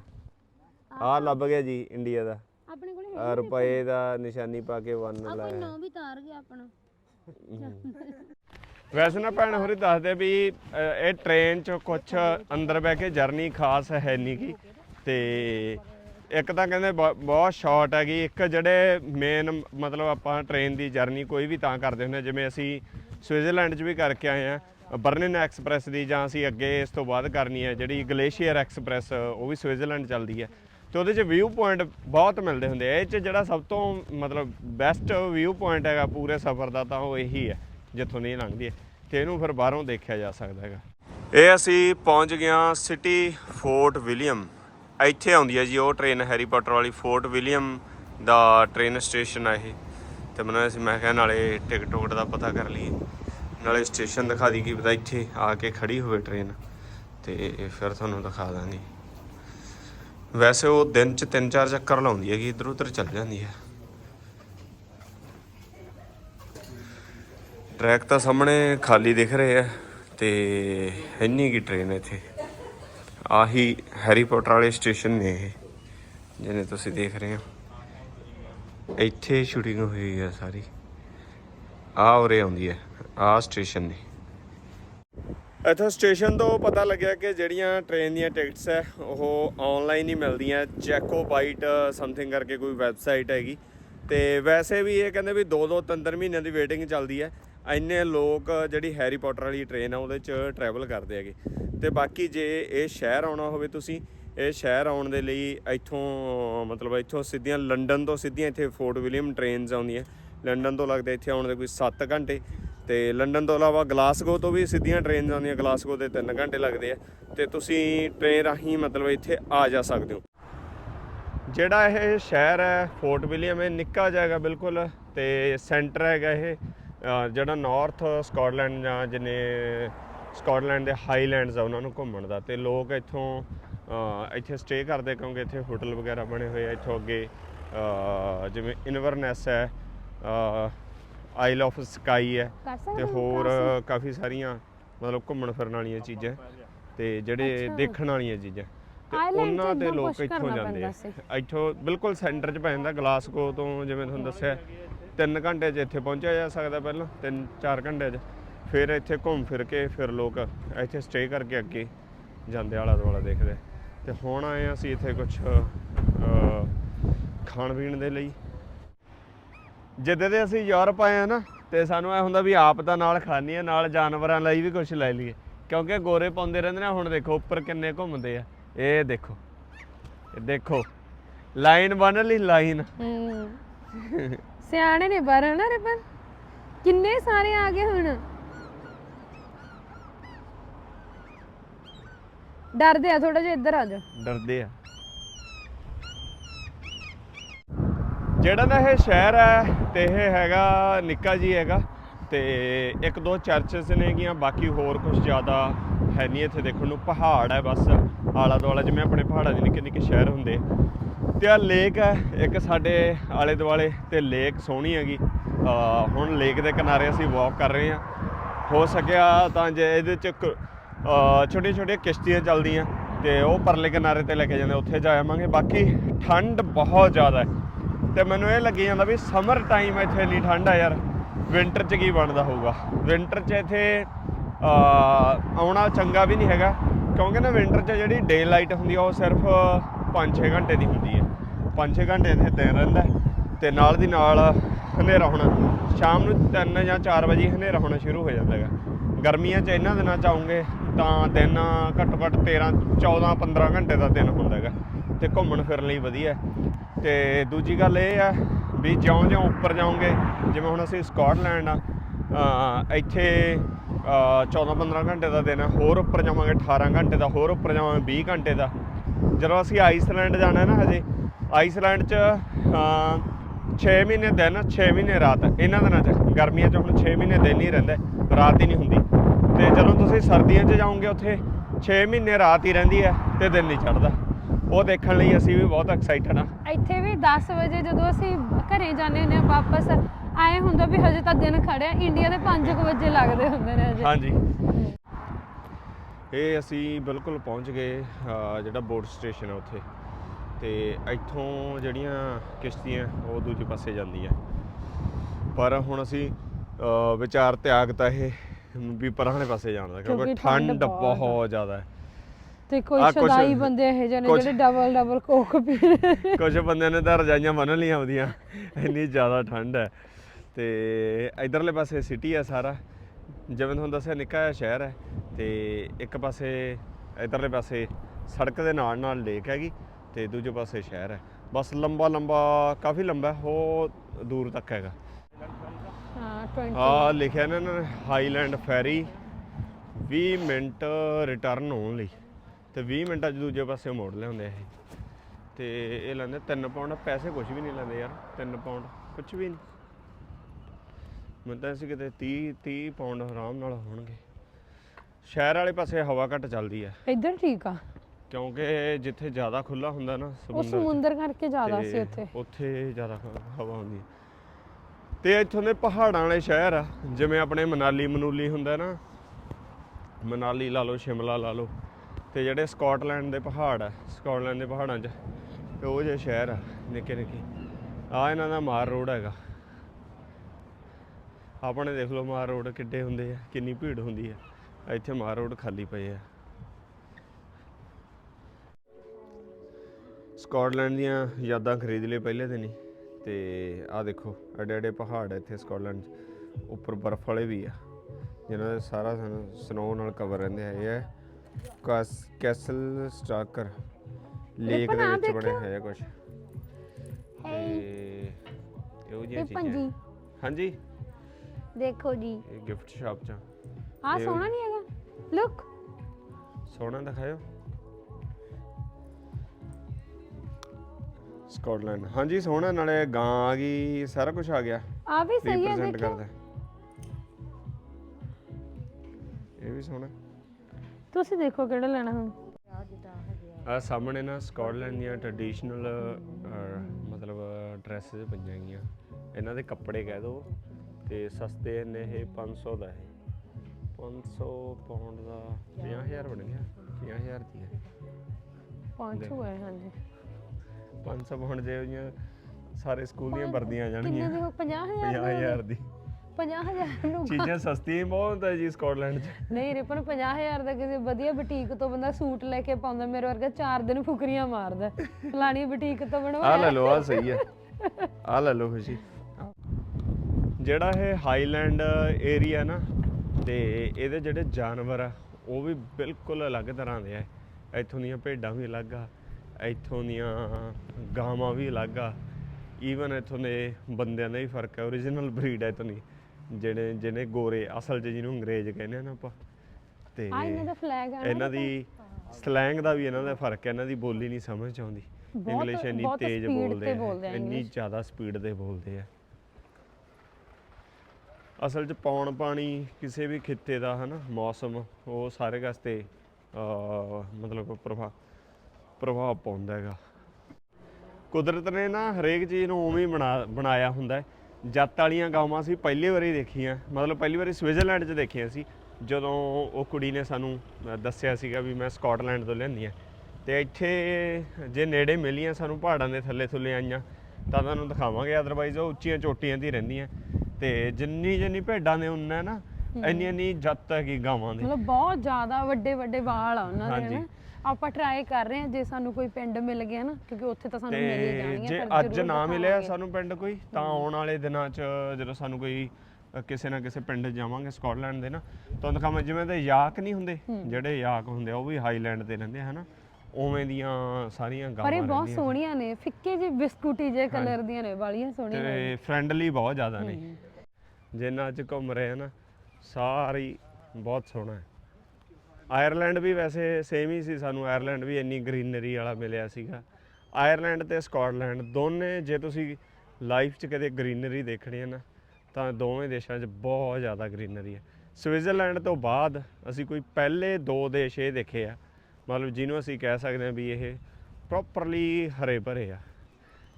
ਆ ਲੱਭ ਗਿਆ ਜੀ ਇੰਡੀਆ ਦਾ। ਆਪਣੇ ਕੋਲੇ ਆਹ ਰੁਪਏ ਦਾ ਨਿਸ਼ਾਨੀ ਪਾ ਕੇ 1 ਕੋਈ ਲਾਇਆ। ਨੌ ਵੀ ਤਾਰ ਗਿਆ ਆਪਣਾ। ਵੈਸੇ ਨਾ ਭੈਣ ਹੋਰੀ ਦੱਸਦੇ ਵੀ ਅ, ਇਹ ਟ੍ਰੇਨ ਚ ਕੁਝ ਅੰਦਰ ਬਹਿ ਕੇ ਜਰਨੀ ਖਾਸ ਹੈ ਨਹੀਂ ਗੀ। ਤੇ ਇੱਕ ਤਾਂ ਕਹਿੰਦੇ ਬਹੁ- ਬਹੁਤ ਸ਼ਾਰਟ ਹੈਗੀ। ਇੱਕ ਜਿਹੜੇ ਮੇਨ ਮਤਲਬ ਆਪਾਂ ਟ੍ਰੇਨ ਦੀ ਜਰਨੀ ਕੋਈ ਵੀ ਤਾਂ ਕਰਦੇ ਹੁੰਦੇ ਹਾਂ, ਜਿਵੇਂ ਅਸੀਂ ਸਵਿਟਜ਼ਰਲੈਂਡ 'ਚ ਵੀ ਕਰਕੇ ਆਏ ਆ। ਬਰਨਿਨ ਐਕਸਪ੍ਰੈਸ ਦੀ ਜਾਂ ਅਸੀਂ ਅੱਗੇ ਇਸ ਤੋਂ ਬਾਅਦ ਕਰਨੀ ਹੈ, ਜਿਹੜੀ ਗਲੇਸ਼ੀਅਰ ਐਕਸਪ੍ਰੈਸ, ਉਹ ਵੀ ਸਵਿਟਜ਼ਰਲੈਂਡ ਚੱਲਦੀ ਹੈ। ਤੇ ਉਹਦੇ 'ਚ ਵਿਊ ਪੁਆਇੰਟ ਬਹੁਤ ਮਿਲਦੇ ਹੁੰਦੇ ਆ। ਇਹ 'ਚ ਜਿਹੜਾ ਸਭ ਤੋਂ ਮਤਲਬ ਬੈਸਟ ਵਿਊ ਪੁਆਇੰਟ ਹੈਗਾ ਪੂਰੇ ਸਫ਼ਰ ਦਾ, ਤਾਂ ਉਹ ਇਹੀ ਹੈ, ਜਿੱਥੋਂ ਨਹੀਂ ਲੰਘਦੀ ਹੈ। ਤੇ ਇਹਨੂੰ ਫਿਰ ਬਾਹਰੋਂ ਦੇਖਿਆ ਜਾ ਸਕਦਾ ਹੈਗਾ। ਇਹ ਅਸੀਂ ਪਹੁੰਚ ਗਏ ਹਾਂ ਸਿਟੀ ਫੋਰਟ ਵਿਲੀਅਮ। ਇੱਥੇ ਆਉਂਦੀ ਹੈ ਜੀ ਉਹ ਟ੍ਰੇਨ, ਹੈਰੀ ਪਾਟਰ ਵਾਲੀ ਫੋਰਟ ਵਿਲੀਅਮ ਦਾ ਟ੍ਰੇਨ ਸਟੇਸ਼ਨ ਆ ਇਹ। ਤੇ ਮੈਨੂੰ ਅਸੀਂ ਮੈਂ ਕਿਹਾ ਨਾਲੇ ਟਿਕਟ ਟੁਕਟ ਦਾ ਪਤਾ ਕਰ ਲਈਏ। ਨਾਲੇ ਸਟੇਸ਼ਨ ਦਿਖਾ ਦੀ, ਕੀ ਪਤਾ ਇੱਥੇ ਆ ਕੇ ਖੜੀ ਹੋਵੇ ਟ੍ਰੇਨ ਤੇ ਫਿਰ ਤੁਹਾਨੂੰ ਦਿਖਾ ਦਾਂਗੇ। ਵੈਸੇ ਉਹ ਦਿਨ ਚ ਤਿੰਨ ਚਾਰ ਚੱਕਰ ਲਾਉਂਦੀ ਹੈਗੀ, ਇੱਧਰ ਉੱਧਰ ਚੱਲ ਜਾਂਦੀ ਹੈ। ਟਰੈਕ ਤਾਂ ਸਾਹਮਣੇ ਖਾਲੀ ਦਿਖ ਰਹੇ ਆ, ਤੇ ਇੰਨੀ ਕੀ ਟ੍ਰੇਨ ਇੱਥੇ। ਆਹੀ ਹੈਰੀ ਪੋਟਰ ਵਾਲੇ ਸਟੇਸ਼ਨ ਨੇ ਇਹ, ਜਿਹਨੇ ਤੁਸੀਂ ਦੇਖ ਰਹੇ ਹੋ। ਇੱਥੇ ਸ਼ੂਟਿੰਗ ਹੋਈ ਹੈ ਸਾਰੀ। ਆ ਉਰੇ ਆਉਂਦੀ ਹੈ। ਆ ਸਟੇਸ਼ਨ ਨੇ। ਇੱਥੋਂ ਸਟੇਸ਼ਨ ਤੋਂ ਪਤਾ ਲੱਗਿਆ ਕਿ ਜਿਹੜੀਆਂ ਟ੍ਰੇਨ ਦੀਆਂ ਟਿਕਟਸ ਹੈ, ਉਹ ਆਨਲਾਈਨ ਹੀ ਮਿਲਦੀਆਂ। ਚੈਕੋ ਬਾਈਟ ਸਮਥਿੰਗ ਕਰਕੇ ਕੋਈ ਵੈਬਸਾਈਟ ਹੈਗੀ। ਤੇ ਵੈਸੇ ਵੀ ਇਹ ਕਹਿੰਦੇ ਵੀ 2-2 3-3 ਮਹੀਨਿਆਂ ਦੀ ਵੇਟਿੰਗ ਚੱਲਦੀ ਹੈ। ਇੰਨੇ ਲੋਕ ਜਿਹੜੀ ਹੈਰੀ ਪੋਟਰ ਵਾਲੀ ਟ੍ਰੇਨ ਆ, ਉਹਦੇ 'ਚ ਟਰੈਵਲ ਕਰਦੇ ਹੈਗੇ। ਤੇ ਬਾਕੀ ਜੇ ਇਹ ਸ਼ਹਿਰ ਆਉਣਾ ਹੋਵੇ ਤੁਸੀਂ, ਇਹ ਸ਼ਹਿਰ ਆਉਣ ਦੇ ਲਈ ਇੱਥੋਂ, ਮਤਲਬ ਇੱਥੋਂ ਸਿੱਧੀਆਂ ਲੰਡਨ ਤੋਂ ਸਿੱਧੀਆਂ ਇੱਥੇ ਫੋਰਟ ਵਿਲੀਅਮ ਟ੍ਰੇਨਸ ਆਉਂਦੀਆਂ। ਲੰਡਨ ਤੋਂ ਲੱਗਦੇ ਇੱਥੇ ਆਉਣ ਦੇ ਕੋਈ 7 ਘੰਟੇ। ਤੇ ਲੰਡਨ ਤੋਂ ਇਲਾਵਾ ਗਲਾਸਗੋ ਤੋਂ ਵੀ ਸਿੱਧੀਆਂ ਟ੍ਰੇਨਸ ਜਾਂਦੀਆਂ ਗਲਾਸਗੋ ਦੇ 3 ਘੰਟੇ ਲੱਗਦੇ ਆ। ਤੇ ਤੁਸੀਂ ਟ੍ਰੇਨ ਰਾਹੀਂ ਮਤਲਬ ਇੱਥੇ ਆ ਜਾ ਸਕਦੇ ਹੋ। ਜਿਹੜਾ ਇਹ ਸ਼ਹਿਰ ਹੈ, ਫੋਰਟ ਵਿਲੀਅਮ, ਇਹ ਨਿੱਕਾ ਜਿਹਾ ਹੈਗਾ ਬਿਲਕੁਲ ਤੇ ਸੈਂਟਰ ਹੈਗਾ ਇਹ ਜਿਹੜਾ ਨਾਰਥ ਸਕਾਟਲੈਂਡ ਜਾਂ ਜਿਹਨੇ ਸਕਾਟਲੈਂਡ ਦੇ ਹਾਈਲੈਂਡਸ ਆ, ਉਹਨਾਂ ਨੂੰ ਘੁੰਮਣ ਦਾ। ਤੇ ਲੋਕ ਇੱਥੋਂ ਇੱਥੇ ਸਟੇ ਕਰਦੇ ਕਿਉਂਕਿ ਇੱਥੇ ਹੋਟਲ ਵਗੈਰਾ ਬਣੇ ਹੋਏ ਆ, ਇੱਥੋਂ ਅੱਗੇ ਜਿਵੇਂ ਇਨਵਰਨੈਸ ਹੈ ਆਈਲ ਆਫ ਸਕਾਈ ਹੈ ਕਰ ਸਕਦੇ ਤੇ ਹਾਂ ਹੋਰ? ਕਾਫੀ ਸਾਰੀਆਂ ਮਤਲਬ ਘੁੰਮਣ ਫਿਰਨ ਵਾਲੀਆਂ ਚੀਜ਼ਾਂ ਤੇ ਜਿਹੜੇ ਅੱਛਾ। ਦੇਖਣ ਵਾਲੀਆਂ ਚੀਜ਼ਾਂ ਤੇ 'ਚ ਉਹਨਾਂ ਤੇ ਇੱਦਾਂ ਲੋਕ ਇੱਥੋਂ ਕਰਨਾ ਜਾਂਦੇ ਆ ਪੈਂਦਾ ਸੀ। ਇੱਥੋਂ ਬਿਲਕੁਲ ਸੈਂਟਰ 'ਚ ਪੈ ਜਾਂਦਾ ਗਲਾਸਗੋ ਤੋਂ ਜਿਵੇਂ ਤੁਹਾਨੂੰ ਦੱਸਿਆ 3 ਘੰਟੇ 'ਚ ਇੱਥੇ ਪਹੁੰਚਿਆ ਜਾ ਸਕਦਾ ਪਹਿਲਾਂ 3-4 ਘੰਟੇ 'ਚ ਫਿਰ ਇੱਥੇ ਘੁੰਮ ਫਿਰ ਕੇ ਫਿਰ ਲੋਕ ਇੱਥੇ ਸਟੇ ਕਰਕੇ ਅੱਗੇ ਜਾਂਦੇ ਆਲਾ ਦੁਆਲਾ ਦੇਖਦੇ ਤੇ ਹੁਣ ਆਏ ਹਾਂ ਅਸੀਂ ਇੱਥੇ ਕੁਝ ਖਾਣ ਪੀਣ ਦੇ ਲਈ ਜਿੱਦੇ ਦੇ ਅਸੀਂ ਯੂਰਪ ਆਏ ਆ ਨਾ ਤੇ ਸਾਨੂੰ ਐ ਹੁੰਦਾ ਵੀ ਆਪ ਤਾਂ ਨਾਲ ਖਾਣੀ ਆ ਨਾਲ ਜਾਨਵਰਾਂ ਲਈ ਵੀ ਕੁਝ ਲੈ ਲਈਏ। ਕਿਉਂਕਿ ਗੋਰੇ ਪਾਉਂਦੇ ਰਹਿੰਦੇ ਨੇ ਹੁਣ ਦੇਖੋ ਉੱਪਰ ਕਿੰਨੇ ਘੁੰਮਦੇ ਆ। ਇਹ ਦੇਖੋ ਇਹ ਦੇਖੋ। ਲਾਈਨ ਬਣ ਲਈ ਲਾਈਨ। ਹੂੰ। ਸਿਆਣੇ ਨੇ ਪਰ ਨਾ ਰਿਪਨ ਕਿੰਨੇ ਸਾਰੇ ਆ ਗਏ ਹੁਣ। ਡਰਦੇ ਆ ਥੋੜਾ ਜਿਹਾ ਇੱਧਰ ਆ ਜਾ ਡਰਦੇ ਆ। ਜਿਹੜਾ ਨਾ ਇਹ ਸ਼ਹਿਰ ਹੈ ਤੇ ਇਹ ਹੈਗਾ, ਨਿੱਕਾ ਜੀ ਹੈਗਾ ਤੇ ਇੱਕ ਦੋ ਚਰਚਸ ਨੇਗੀਆਂ ਬਾਕੀ ਹੋਰ ਕੁਝ ਜ਼ਿਆਦਾ ਹੈ ਨਹੀਂ ਇੱਥੇ ਦੇਖਣ ਨੂੰ। ਪਹਾੜ ਹੈ ਬਸ ਆਲਾ ਦੁਆਲਾ ਜਿਵੇਂ ਆਪਣੇ ਪਹਾੜਾਂ ਦੇ ਨਿੱਕੇ ਨਿੱਕੇ ਸ਼ਹਿਰ ਹੁੰਦੇ। ਤੇ ਆ ਲੇਕ ਹੈ, ਇੱਕ ਸਾਡੇ ਆਲੇ ਦੁਆਲੇ ਤੇ ਲੇਕ ਸੋਹਣੀ ਹੈਗੀ। ਹੁਣ ਲੇਕ ਦੇ ਕਿਨਾਰੇ ਅਸੀਂ ਵਾਕ ਕਰ ਰਹੇ ਹਾਂ। ਹੋ ਸਕਿਆ ਤਾਂ ਜੇ ਇਹਦੇ ਚ ਛੋਟੀਆਂ ਛੋਟੀਆਂ ਕਿਸ਼ਤੀਆਂ ਚੱਲਦੀਆਂ ਤੇ ਉਹ ਪਰਲੇ ਕਿਨਾਰੇ ਤੇ ਲੈ ਕੇ ਜਾਂਦੇ, ਉੱਥੇ ਜਾ ਆਵਾਂਗੇ। ਬਾਕੀ ਠੰਡ ਬਹੁਤ ਜ਼ਿਆਦਾ ਹੈ। ਤੇ ਮੈਨੂੰ ਇਹ ਲੱਗੀ ਜਾਂਦਾ ਵੀ ਸਮਰ ਟਾਈਮ ਇੱਥੇ ਇੰਨੀ ਠੰਡ ਆ ਯਾਰ। ਵਿੰਟਰ 'ਚ ਕੀ ਬਣਦਾ ਹੋਊਗਾ? ਵਿੰਟਰ 'ਚ ਇੱਥੇ ਆਉਣਾ ਚੰਗਾ ਵੀ ਨਹੀਂ ਹੈਗਾ। ਕਿਉਂਕਿ ਨਾ ਵਿੰਟਰ 'ਚ ਜਿਹੜੀ ਡੇ ਲਾਈਟ ਹੁੰਦੀ ਆ, ਉਹ ਸਿਰਫ 5-6 ਘੰਟੇ ਦੀ ਹੁੰਦੀ ਹੈ 5-6 ਘੰਟੇ ਇੱਥੇ ਦਿਨ ਰਹਿੰਦਾ ਹੈ। ਤੇ ਨਾਲ ਦੀ ਨਾਲ ਹਨੇਰਾ ਹੋਣਾ। ਸ਼ਾਮ ਨੂੰ 3 ਜਾਂ 4 ਵਜੇ ਹਨੇਰਾ ਹੋਣਾ ਸ਼ੁਰੂ ਹੋ ਜਾਂਦਾ ਹੈਗਾ। ਗਰਮੀਆਂ 'ਚ ਇਹਨਾਂ ਦਿਨਾਂ 'ਚ ਆਉਂਗੇ, ਤਾਂ ਦਿਨ ਘੱਟੋ ਘੱਟ 13 14 15 ਘੰਟੇ ਦਾ ਦਿਨ ਹੁੰਦਾ ਹੈਗਾ। ਤੇ ਘੁੰਮਣ ਫਿਰਨ ਲਈ ਵਧੀਆ ਤੇ ਦੂਜੀ ਗੱਲ ਇਹ ਹੈ ਵੀ ਜਿਉਂ-ਜਿਉਂ ਉੱਪਰ ਜਾਓਗੇ, ਜਿਵੇਂ ਹੁਣ ਅਸੀਂ ਸਕਾਟਲੈਂਡ ਆ ਇੱਥੇ 14-15 ਘੰਟੇ ਦਾ ਦਿਨ ਹੈ ਹੋਰ ਉੱਪਰ ਜਾਵਾਂਗੇ 18 ਘੰਟੇ ਦਾ, ਹੋਰ ਉੱਪਰ ਜਾਵਾਂਗੇ 20 ਘੰਟੇ ਦਾ। ਜਦੋਂ ਅਸੀਂ ਆਈਸਲੈਂਡ ਜਾਣਾ ਨਾ ਹਜੇ, ਆਈਸਲੈਂਡ 'ਚ 6 ਮਹੀਨੇ ਦਿਨ 6 ਮਹੀਨੇ ਰਾਤ, ਇਹਨਾਂ ਦਿਨਾਂ 'ਚ, ਗਰਮੀਆਂ 'ਚ ਹੁਣ 6 ਮਹੀਨੇ ਦਿਨ ਹੀ ਰਹਿੰਦਾ, ਰਾਤ ਹੀ ਨਹੀਂ ਹੁੰਦੀ। ਤੇ ਜਦੋਂ ਤੁਸੀਂ ਸਰਦੀਆਂ 'ਚ ਜਾਓਗੇ ਉੱਥੇ 6 ਮਹੀਨੇ ਰਾਤ ਹੀ ਰਹਿੰਦੀ ਹੈ ਤੇ ਦਿਨ ਨਹੀਂ ਚੜ੍ਹਦਾ। ਉਹ ਦੇਖਣ ਲਈ ਅਸੀਂ ਵੀ ਬਹੁਤ ਐਕਸਾਈਟਡ ਆ ਇੱਥੇ ਵੀ 10 ਵਜੇ ਜਦੋਂ ਅਸੀਂ ਘਰੇ ਜਾਂਦੇ ਹੁੰਦੇ ਆ ਵਾਪਸ ਆਏ ਹੁੰਦਾ ਵੀ ਹਜੇ ਤਾਂ ਦਿਨ ਖੜਿਆ ਇੰਡੀਆ ਦੇ 5 ਵਜੇ ਲੱਗਦੇ ਹੁੰਦੇ ਨੇ ਹਜੇ। ਹਾਂਜੀ। ਇਹ ਅਸੀਂ ਬਿਲਕੁਲ ਪਹੁੰਚ ਗਏ ਜਿਹੜਾ ਬੋਟ ਸਟੇਸ਼ਨ ਆ ਉੱਥੇ। ਤੇ ਇੱਥੋਂ ਜਿਹੜੀਆਂ ਕਿਸ਼ਤੀਆਂ ਉਹ ਦੂਜੇ ਪਾਸੇ ਜਾਂਦੀਆਂ। ਪਰ ਹੁਣ ਅਸੀਂ ਵਿਚਾਰ ਤਿਆਗਤਾ ਇਹ ਵੀ ਪਰਹਾਣੇ ਪਾਸੇ ਜਾਣ ਦਾ ਕਿਉਂਕਿ ਠੰਡ ਬਹੁਤ ਜ਼ਿਆਦਾ ਹੈ। ਤੇ ਕੋਈ ਸ਼ਦਾਈ ਬੰਦੇ ਇਹ ਜਿਹੇ ਨੇ ਜਿਹੜੇ ਡਬਲ ਡਬਲ ਕੋਕ ਪੀ। ਕੁਝ ਬੰਦਿਆਂ ਨੇ ਤਾਂ ਰਜਾਈਆਂ ਬੰਨ ਲਈਆਂ ਆਉਂਦੀਆਂ। ਇੰਨੀ ਜ਼ਿਆਦਾ ਠੰਡ ਹੈ। ਤੇ ਇਧਰਲੇ ਪਾਸੇ ਸਿਟੀ ਹੈ ਸਾਰਾ। ਜਿਵੇਂ ਤੁਹਾਨੂੰ ਦੱਸਿਆ ਨਿੱਕਾ ਜਿਹਾ ਸ਼ਹਿਰ ਹੈ। ਤੇ ਇੱਕ ਪਾਸੇ ਇਧਰਲੇ ਪਾਸੇ ਸੜਕ ਦੇ ਨਾਲ ਨਾਲ ਲੇਕ ਹੈਗੀ ਤੇ ਦੂਜੇ ਪਾਸੇ ਸ਼ਹਿਰ ਹੈ। ਬਸ ਲੰਬਾ ਲੰਬਾ ਕਾਫੀ ਲੰਬਾ ਹੈ, ਦੂਰ ਤੱਕ ਹੈਗਾ। ਹਾਂ 20 ਆ ਲਿਖਿਆ ਨਾ ਇਹਨਾਂ ਨੇ Highland ferry 20 minute return only ਤੇ 20 ਮਿੰਟਾਂ 'ਚ ਦੂਜੇ ਪਾਸੇ ਮੋੜ ਲਿਆਉਂਦੇ ਆ ਇਹ। ਤੇ ਇਹ ਲੈਂਦੇ 3 ਪਾਉਂਡ ਪੈਸੇ ਕੁਝ ਵੀ ਨਹੀਂ ਲੈਂਦੇ ਯਾਰ 3 ਪਾਉਂਡ ਕੁਝ ਵੀ ਨਹੀਂ। ਮੈਨੂੰ ਤਾਂ ਸੀ ਕਿਤੇ 30 30 ਪਾਉਂਡ ਆਰਾਮ ਨਾਲ ਹੋਣਗੇ। ਸ਼ਹਿਰ ਵਾਲੇ ਪਾਸੇ ਹਵਾ ਘੱਟ ਚੱਲਦੀ ਹੈ ਇੱਧਰ ਠੀਕ ਆ। ਕਿਉਂਕਿ ਜਿੱਥੇ ਜ਼ਿਆਦਾ ਖੁੱਲਾ ਹੁੰਦਾ ਨਾ ਉਹ ਸਮੁੰਦਰ ਕਰਕੇ ਜ਼ਿਆਦਾ ਸੀ ਤੇ ਉੱਥੇ। ਉੱਥੇ ਜ਼ਿਆਦਾ ਹਵਾ ਹੁੰਦੀ ਹੈ ਤੇ ਇੱਥੋਂ ਦੇ ਪਹਾੜਾਂ ਵਾਲੇ ਸ਼ਹਿਰ ਆ ਜਿਵੇਂ ਆਪਣੇ ਮਨਾਲੀ ਮਨੂਲੀ ਹੁੰਦਾ ਨਾ। ਮਨਾਲੀ ਲਾ ਲਓ ਸ਼ਿਮਲਾ ਲਾ ਲਓ। ਤੇ ਜਿਹੜੇ ਸਕਾਟਲੈਂਡ ਦੇ ਪਹਾੜ ਆ, ਸਕਾਟਲੈਂਡ ਦੇ ਪਹਾੜਾਂ 'ਚ ਉਹ ਜਿਹੇ ਸ਼ਹਿਰ ਆ, ਨਿੱਕੇ ਨਿੱਕੇ। ਆ ਇਹਨਾਂ ਦਾ ਮਾਰ ਰੋਡ ਹੈਗਾ। ਆਪਣੇ ਦੇਖ ਲਓ ਮਾਰ ਰੋਡ ਕਿੱਡੇ ਹੁੰਦੇ ਆ, ਕਿੰਨੀ ਭੀੜ ਹੁੰਦੀ ਆ। ਇੱਥੇ ਮਾਰ ਰੋਡ ਖਾਲੀ ਪਏ ਆ। ਸਕਾਟਲੈਂਡ ਦੀਆਂ ਯਾਦਾਂ ਖਰੀਦ ਲਈ ਪਹਿਲੇ ਦਿਨ ਹੀ, ਤੇ ਆ ਦੇਖੋ, ਐਡੇ ਐਡੇ ਪਹਾੜ ਇੱਥੇ ਸਕਾਟਲੈਂਡ 'ਚ। ਉੱਪਰ ਬਰਫ਼ ਵਾਲੇ ਵੀ ਆ, ਜਿਨ੍ਹਾਂ ਦੇ ਸਾਰਾ ਸਨੋ ਨਾਲ ਕਵਰ ਰਹਿੰਦੇ ਆ। ਇਹ ਹੈ ਕਾਸ ਕੈਸਲ ਸਟਾਕਰ। ਲੇਕ ਦੇ ਬਣਾ ਵਿੱਚ ਦੇਖਿਓ। ਹੋਇਆ ਕੁਝ ਤੇ ਇਹੋ ਜਿਹੀਆਂ ਇਹ ਚੀਜ਼ਾਂ। ਹਾਂਜੀ? ਦੇਖੋ ਜੀ। ਇਹ ਗਿਫਟ ਸ਼ਾਪ ਚ। ਆ। ਆ ਇਹ- ਸੋਹਣਾ ਨਹੀਂ ਹੈਗਾ? ਲੁੱਕ ਸੋਹਣਾ ਦਿਖਾਇਓ। ਸਕਾਟਲੈਂਡ ਹਾਂਜੀ ਸੋਹਣਾ ਨਾਲੇ ਗਾਂ ਆ ਗਈ ਸਾਰਾ ਕੁਝ ਆ ਗਿਆ। ਆ ਵੀ ਸਹੀ ਹੈ ਰਿਪਰੈਜ਼ੈਂਟ ਦੇਖੋ ਕਰਦਾ। ਇਹ ਵੀ ਸੋਹਣਾ। ਤੁਸੀਂ ਦੇਖੋ ਕਿਹੜਾ ਲੈਣਾ ਹੁਣ। ਆ ਸਾਹਮਣੇ ਨਾ ਸਕਾਟਲੈਂਡ ਦੀਆਂ ਟ੍ਰੈਡੀਸ਼ਨਲ ਮਤਲਬ ਡਰੈਸਸ ਪਈਆਂ ਗਈਆਂ ਇਹਨਾਂ ਦੇ ਕੱਪੜੇ ਕਹਿ ਦੋ ਤੇ ਸਸਤੇ ਨੇ ਇਹ 500 ਦਾ ਹੈ 500 ਪਾਉਂਡ ਦਾ 50000 ਬਣ ਗਿਆ 50000 ਦੀ ਹੈ। ਪਹੁੰਚੂ ਹੈ ਹਾਂਜੀ। 500 ਪਾਉਂਡ ਜੇ ਉਹਦੀਆਂ ਸਾਰੇ ਸਕੂਲ ਦੀਆਂ ਵਰਦੀਆਂ ਆ ਕਿੰਨੇ ਜਾਣਗੀਆਂ। ਦੀ ਹੋ? 50000 50000 ਦੀ। 50000 ਨੂੰ ਚੀਜ਼ਾਂ ਸਸਤੀਆਂ ਹੀ ਬਹੁਤ ਹੈ ਜੀ ਸਕਾਟਲੈਂਡ 'ਚ। ਨਹੀਂ ਰਿਪਨ 50000 ਦਾ ਕਿਸੇ ਵਧੀਆ ਬੁਟੀਕ ਤੋਂ ਬੰਦਾ ਸੂਟ ਲੈ ਕੇ ਪਾਉਂਦਾ ਮੇਰੇ ਵਰਗਾ 4 ਦਿਨ ਫੁਕਰੀਆਂ ਮਾਰਦਾ। ਫਲਾਣੀ ਬੁਟੀਕ ਤੋਂ ਆ ਬਣਵਾਇਆ ਲੈ ਲਓ ਆ ਸਹੀ ਹੈ ਆ ਲੈ ਲਓ ਖੁਸ਼ੀ। ਜਿਹੜਾ ਇਹ ਹਾਈਲੈਂਡ ਏਰੀਆ ਨਾ ਤੇ ਇਹਦੇ ਜਿਹੜੇ ਜਾਨਵਰ ਆ ਉਹ ਵੀ ਬਿਲਕੁਲ ਅਲੱਗ ਤਰ੍ਹਾਂ ਦੇ ਆ। ਇੱਥੋਂ ਦੀਆਂ ਭੇਡਾਂ ਵੀ ਅਲੱਗ ਆ ਇੱਥੋਂ ਦੀਆਂ ਗਾਵਾਂ ਵੀ ਅਲੱਗ ਆ। ਈਵਨ ਇੱਥੋਂ ਦੇ ਬੰਦਿਆਂ ਦਾ ਹੀ ਫ਼ਰਕ ਹੈ origignal breed ਹੈ ਦੀ। ਜਿਹੜੇ ਜਿਹਨੇ ਗੋਰੇ ਅਸਲ 'ਚ ਜਿਹਨੂੰ ਅੰਗਰੇਜ਼ ਕਹਿੰਦੇ ਆ ਨਾ ਆਪਾਂ ਤੇ ਆ ਇਹਨਾਂ ਦਾ ਫਲੈਗ ਆ ਨਾ ਇਹਨਾਂ ਦੀ ਸਲੈਂਗ ਦਾ ਵੀ ਇਹਨਾਂ ਦਾ ਫ਼ਰਕ ਹੈ ਇਹਨਾਂ ਦੀ ਬੋਲੀ ਨਹੀਂ ਸਮਝ ਆਉਂਦੀ। ਬਹੁਤ- ਇੰਗਲਿਸ਼ ਇੰਨੀ ਬਹੁਤ ਤੇਜ਼ speed ਬੋਲਦੇ ਤੇ ਆ ਬੋਲਦੇ ਆ ਇੰਨੀ English। ਜ਼ਿਆਦਾ ਸਪੀਡ ਦੇ ਬੋਲਦੇ ਆ। ਅਸਲ 'ਚ ਪੌਣ ਪਾਣੀ ਕਿਸੇ ਵੀ ਖਿੱਤੇ ਦਾ ਹਨਾ ਮੌਸਮ ਉਹ ਸਾਰੇ ਵਾਸਤੇ ਅਹ, ਮਤਲਬ ਪ੍ਰਭਾਵ ਪ੍ਰਭਾਵ ਪਾਉਂਦਾ ਹੈਗਾ। ਕੁਦਰਤ ਨੇ ਨਾ ਹਰੇਕ ਚੀਜ਼ ਨੂੰ ਉਵੇਂ ਹੀ ਬਣਾ ਬਣਾਇਆ ਹੁੰਦਾ ਹੈ। ਜੱਤ ਵਾਲੀਆਂ ਗਾਵਾਂ ਸੀ ਪਹਿਲੀ ਵਾਰੀ ਦੇਖੀਆਂ ਮਤਲਬ ਪਹਿਲੀ ਵਾਰੀ ਸਵਿਟਜ਼ਰਲੈਂਡ 'ਚ ਦੇਖੀਆਂ ਸੀ। ਜਦੋਂ ਉਹ ਕੁੜੀ ਨੇ ਸਾਨੂੰ ਦੱਸਿਆ ਸੀਗਾ ਵੀ ਮੈਂ ਸਕਾਟਲੈਂਡ ਤੋਂ ਲਿਆਂਦੀਆਂ ਤੇ ਇੱਥੇ ਜੇ ਨੇੜੇ ਮਿਲੀਆਂ ਸਾਨੂੰ ਪਹਾੜਾਂ ਦੇ ਥੱਲੇ ਥੱਲੇ ਆਈਆਂ ਤਾਂ ਤੁਹਾਨੂੰ ਦਿਖਾਵਾਂਗੇ। ਅਦਰਵਾਈਜ਼ ਉਹ ਉੱਚੀਆਂ ਚੋਟੀਆਂ ਹੀ ਰਹਿੰਦੀਆਂ। ਤੇ ਜਿੰਨੀ ਜਿੰਨੀ ਭੇਡਾਂ ਨੇ ਉਨਾ ਨਾ ਇੰਨੀ ਇੰਨੀ ਜੱਤ ਹੈਗੀ ਗਾਵਾਂ ਦੀ। ਮਤਲਬ ਬਹੁਤ ਜ਼ਿਆਦਾ ਵੱਡੇ ਵੱਡੇ ਵਾਲ ਆ ਉਹਨਾਂ ਦੇ ਹਾਂਜੀ। ਨਾ ਆਪਾਂ ਟਰਾਈ ਕਰ ਰਹੇ ਹਾਂ ਜੇ ਸਾਨੂੰ ਕੋਈ ਪਿੰਡ ਮਿਲ ਗਿਆ ਨਾ ਕਿਉਂਕਿ ਉੱਥੇ ਤਾਂ ਸਾਨੂੰ ਮਿਲ ਹੀ ਤੇ ਜਾਣਗੀਆਂ ਜੇ ਪਰ ਅੱਜ ਜ਼ਰੂਰ ਨਾ ਮਿਲਿਆ ਦਿਖਾਵਾਂਗੇ। ਸਾਨੂੰ ਪਿੰਡ ਕੋਈ ਤਾਂ ਆਉਣ ਵਾਲੇ ਦਿਨਾਂ 'ਚ ਜਦੋਂ ਸਾਨੂੰ ਕੋਈ ਅ, ਕਿਸੇ ਨਾ ਕਿਸੇ ਪਿੰਡ ਜਾਵਾਂਗੇ ਸਕਾਟਲੈਂਡ ਦੇ ਨਾ ਤਾਂ ਦਿਖਾਵਾਂ ਜਿਵੇਂ ਤੇ ਯਾਕ ਨਹੀਂ ਹੁੰਦੇ ਜਿਹੜੇ ਯਾਕ ਹੁੰਦੇ ਆ ਉਹ ਵੀ ਹਾਈਲੈਂਡ ਤੇ ਰਹਿੰਦੇ ਆ ਹਨਾ? ਉਵੇਂ ਦੀਆਂ ਸਾਰੀਆਂ ਗਾਵਾਂ ਪਰ ਇਹ ਬਹੁਤ। ਸੋਹਣੀਆਂ ਨੇ ਫਿੱਕੇ ਜਿਹੇ ਬਿਸਕੁਟੀ ਜਿਹੇ ਕਲਰ ਦੀਆਂ ਨੇ ਵਾਲੀਆਂ ਸੋਹਣੀਆਂ ਨੇ। ਤੇ ਫ੍ਰੈਂਡਲੀ ਬਹੁਤ ਜ਼ਿਆਦਾ ਨੇ। ਜਿੰਨਾ ਅੱਜ ਘੁੰਮ ਰਹੇ ਆ ਨਾ ਸਾਰੀ ਬਹੁਤ ਸੋਹਣਾ ਹੈ। ਆਇਰਲੈਂਡ ਵੀ ਵੈਸੇ ਸੇਮ ਹੀ ਸੀ ਸਾਨੂੰ ਆਇਰਲੈਂਡ ਵੀ ਇੰਨੀ ਗ੍ਰੀਨਰੀ ਵਾਲਾ ਮਿਲਿਆ ਸੀਗਾ। ਆਇਰਲੈਂਡ ਤੇ ਸਕਾਟਲੈਂਡ ਦੋਨੇ, ਜੇ ਤੁਸੀਂ ਲਾਈਫ 'ਚ ਕਦੇ ਗ੍ਰੀਨਰੀ ਦੇਖਣੀ ਹੈ ਨਾ, ਤਾਂ ਦੋਵੇਂ ਦੇਸ਼ਾਂ 'ਚ ਬਹੁਤ ਜ਼ਿਆਦਾ ਗ੍ਰੀਨਰੀ ਹੈ। ਸਵਿਟਜ਼ਰਲੈਂਡ ਤੋਂ ਬਾਅਦ ਅਸੀਂ ਕੋਈ ਪਹਿਲੇ ਦੋ ਦੇਸ਼ ਇਹ ਦੇਖੇ ਆ, ਮਤਲਬ ਜਿਹਨੂੰ ਅਸੀਂ ਕਹਿ ਸਕਦੇ ਹਾਂ ਵੀ ਇਹ ਪ੍ਰੋਪਰਲੀ ਹਰੇ ਭਰੇ ਆ।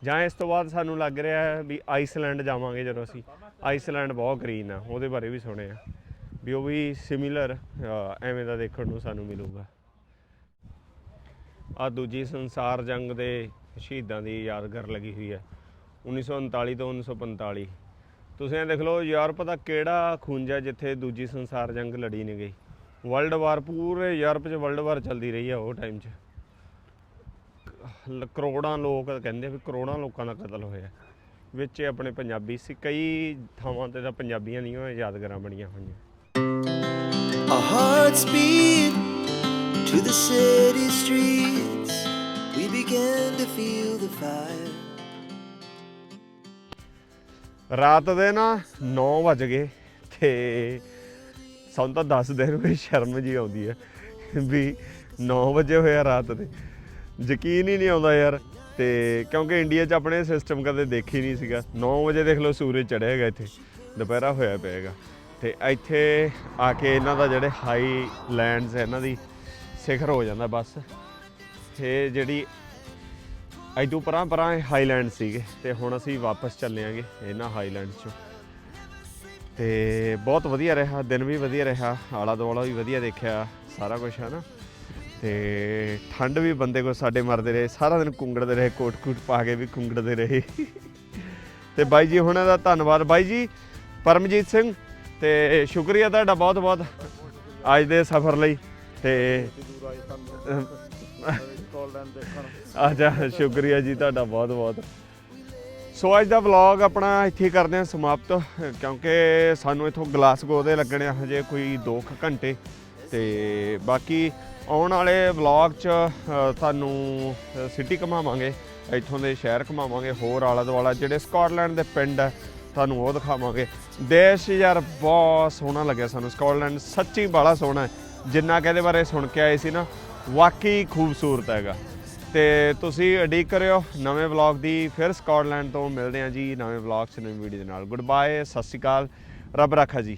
ਜਾਂ ਇਸ ਤੋਂ ਬਾਅਦ ਸਾਨੂੰ ਲੱਗ ਰਿਹਾ ਵੀ ਆਈਸਲੈਂਡ ਜਾਵਾਂਗੇ ਜਦੋਂ ਅਸੀਂ। ਆਈਸਲੈਂਡ ਬਹੁਤ ਗ੍ਰੀਨ ਆ, ਉਹਦੇ ਬਾਰੇ ਵੀ ਸੁਣਿਆ। ਵੀ ਉਹ ਵੀ ਸਿਮਿਲਰ ਐਵੇਂ ਦਾ ਦੇਖਣ ਨੂੰ ਸਾਨੂੰ ਮਿਲੂਗਾ। ਆ ਦੂਜੀ ਸੰਸਾਰ ਜੰਗ ਦੇ ਸ਼ਹੀਦਾਂ ਦੀ ਯਾਦਗਾਰ ਲੱਗੀ ਹੋਈ ਹੈ 1939 ਤੋਂ 1945 ਤੁਸੀਂ ਇਹ ਦੇਖ ਲਓ, ਯੂਰਪ ਦਾ ਕਿਹੜਾ ਖੂੰਜਾ ਜਿੱਥੇ ਦੂਜੀ ਸੰਸਾਰ ਜੰਗ ਲੜੀ ਨਹੀਂ ਗਈ। ਵਰਲਡ ਵਾਰ, ਪੂਰੇ ਯੂਰਪ 'ਚ ਵਰਲਡ ਵਾਰ ਚੱਲਦੀ ਰਹੀ ਹੈ ਉਹ ਟਾਈਮ 'ਚ। ਕਰੋੜਾਂ ਲੋਕ ਕਹਿੰਦੇ ਵੀ ਕਰੋੜਾਂ ਲੋਕਾਂ ਦਾ ਕਤਲ ਹੋਇਆ। ਵਿੱਚ ਆਪਣੇ ਪੰਜਾਬੀ ਸੀ, ਕਈ ਥਾਵਾਂ ਤੇ ਤਾਂ ਪੰਜਾਬੀਆਂ ਦੀਆਂ ਯਾਦਗਾਰਾਂ ਬਣੀਆਂ ਹੋਈਆਂ। Our hearts beat to the city streets. We began to feel the fire. ਰਾਤ ਦੇ ਨਾ 9 ਵਜ ਗਏ ਤੇ ਸਾਨੂੰ ਤਾਂ 10 ਦਿਨ ਹੋਏ ਸ਼ਰਮ ਜੀ ਆਉਂਦੀ ਹੈ ਵੀ 9 ਵਜੇ ਹੋਇਆ ਰਾਤ ਦੇ ਯਕੀਨ ਹੀ ਨਹੀਂ ਆਉਂਦਾ ਯਾਰ ਤੇ ਕਿਉਂਕਿ ਇੰਡੀਆ 'ਚ ਆਪਣੇ ਸਿਸਟਮ ਕਦੇ ਦੇਖੀ ਨਹੀਂ ਸੀਗਾ 9 ਵਜੇ ਦੇਖ ਲਓ ਸੂਰਜ ਚੜ੍ਹਿਆ ਇੱਥੇ ਦੁਪਹਿਰਾ ਹੋਇਆ ਪਿਆਗਾ ਤੇ ਇੱਥੇ ਆ ਕੇ ਇਹਨਾਂ ਦਾ ਜਿਹੜੇ ਹਾਈ ਲੈਂਡਸ ਹੈ ਇਹਨਾਂ ਦੀ ਸਿਖਰ ਹੋ ਜਾਂਦਾ ਬਸ। ਤੇ ਜਿਹੜੀ ਇਦੋਂ ਪਰਾਂ ਪਰਾਂ ਹਾਈਲੈਂਡ ਸੀਗੇ, ਤੇ ਹੁਣ ਅਸੀਂ ਵਾਪਸ ਚੱਲੇ ਆਂਗੇ ਇਹਨਾਂ ਹਾਈਲੈਂਡ ਚੋਂ। ਤੇ ਬਹੁਤ ਵਧੀਆ ਰਿਹਾ, ਦਿਨ ਵੀ ਵਧੀਆ ਰਿਹਾ ਆਲਾ ਦੁਆਲਾ ਵੀ ਵਧੀਆ ਦੇਖਿਆ, ਸਾਰਾ ਕੁਝ ਹੈ ਨਾ ਤੇ ਠੰਡ ਵੀ ਬੰਦੇ ਕੋ ਸਾਡੇ ਮਰਦੇ ਰਹੇ, ਸਾਰਾ ਦਿਨ ਕੁੰਗੜਦੇ ਰਹੇ ਕੋਟ ਕੂਟ ਪਾ ਕੇ ਵੀ ਕੁੰਗੜਦੇ ਰਹੇ। ਤੇ ਬਾਈ ਜੀ, ਹੁਣਾਂ ਦਾ ਧੰਨਵਾਦ। ਬਾਈ ਜੀ, ਪਰਮਜੀਤ ਸਿੰਘ ਤੇ ਸ਼ੁਕਰੀਆ ਤੁਹਾਡਾ ਬਹੁਤ ਬਹੁਤ ਅੱਜ ਦੇ ਸਫ਼ਰ ਲਈ ਤੇ ਅੱਛਾ ਸ਼ੁਕਰੀਆ ਜੀ ਤੁਹਾਡਾ ਬਹੁਤ ਬਹੁਤ। ਸੋ ਅੱਜ ਦਾ ਵਲੌਗ ਆਪਣਾ ਇੱਥੇ ਕਰਦੇ ਹਾਂ ਸਮਾਪਤ ਕਿਉਂਕਿ ਸਾਨੂੰ ਇਥੋਂ ਗਲਾਸਗੋ ਦੇ ਲੱਗਣੇ ਆ ਹਜੇ ਕੋਈ 2 ਘੰਟੇ। ਤੇ ਬਾਕੀ ਆਉਣ ਵਾਲੇ ਵਲੌਗ 'ਚ ਅ, ਤੁਹਾਨੂੰ ਸਿਟੀ ਘੁਮਾਵਾਂਗੇ ਇੱਥੋਂ ਦੇ ਸ਼ਹਿਰ ਘੁਮਾਵਾਂਗੇ ਹੋਰ ਆਲਾ ਦੁਆਲਾ ਜਿਹੜੇ ਸਕਾਟਲੈਂਡ ਦੇ ਪਿੰਡ ਹੈ ਤੁਹਾਨੂੰ ਉਹ ਦਿਖਾਵਾਂਗੇ। ਦੇਸ਼ ਯਾਰ ਬਹੁਤ ਸੋਹਣਾ ਲੱਗਿਆ ਸਾਨੂੰ। ਸਕਾਟਲੈਂਡ ਸੱਚੀ ਬੜਾ ਸੋਹਣਾ ਹੈ। ਜਿੰਨਾ ਕਿ ਬਾਰੇ ਸੁਣ ਕੇ ਆਏ ਸੀ ਨਾ, ਵਾਕਈ ਖੂਬਸੂਰਤ ਹੈਗਾ। ਤੇ ਤੁਸੀਂ ਉਡੀਕ ਕਰਿਓ ਨਵੇਂ ਵਲੌਗ ਦੀ, ਫਿਰ ਸਕਾਟਲੈਂਡ ਤੋਂ ਮਿਲਦੇ ਹਾਂ ਜੀ ਨਵੇਂ ਵਲੌਗ 'ਚ, ਨਵੀਂ ਵੀਡੀਓ ਦੇ ਨਾਲ। ਗੁੱਡ ਬਾਏ ਸਤਿ ਸ਼੍ਰੀ ਅਕਾਲ। ਰੱਬ ਰਾਖਾ ਜੀ।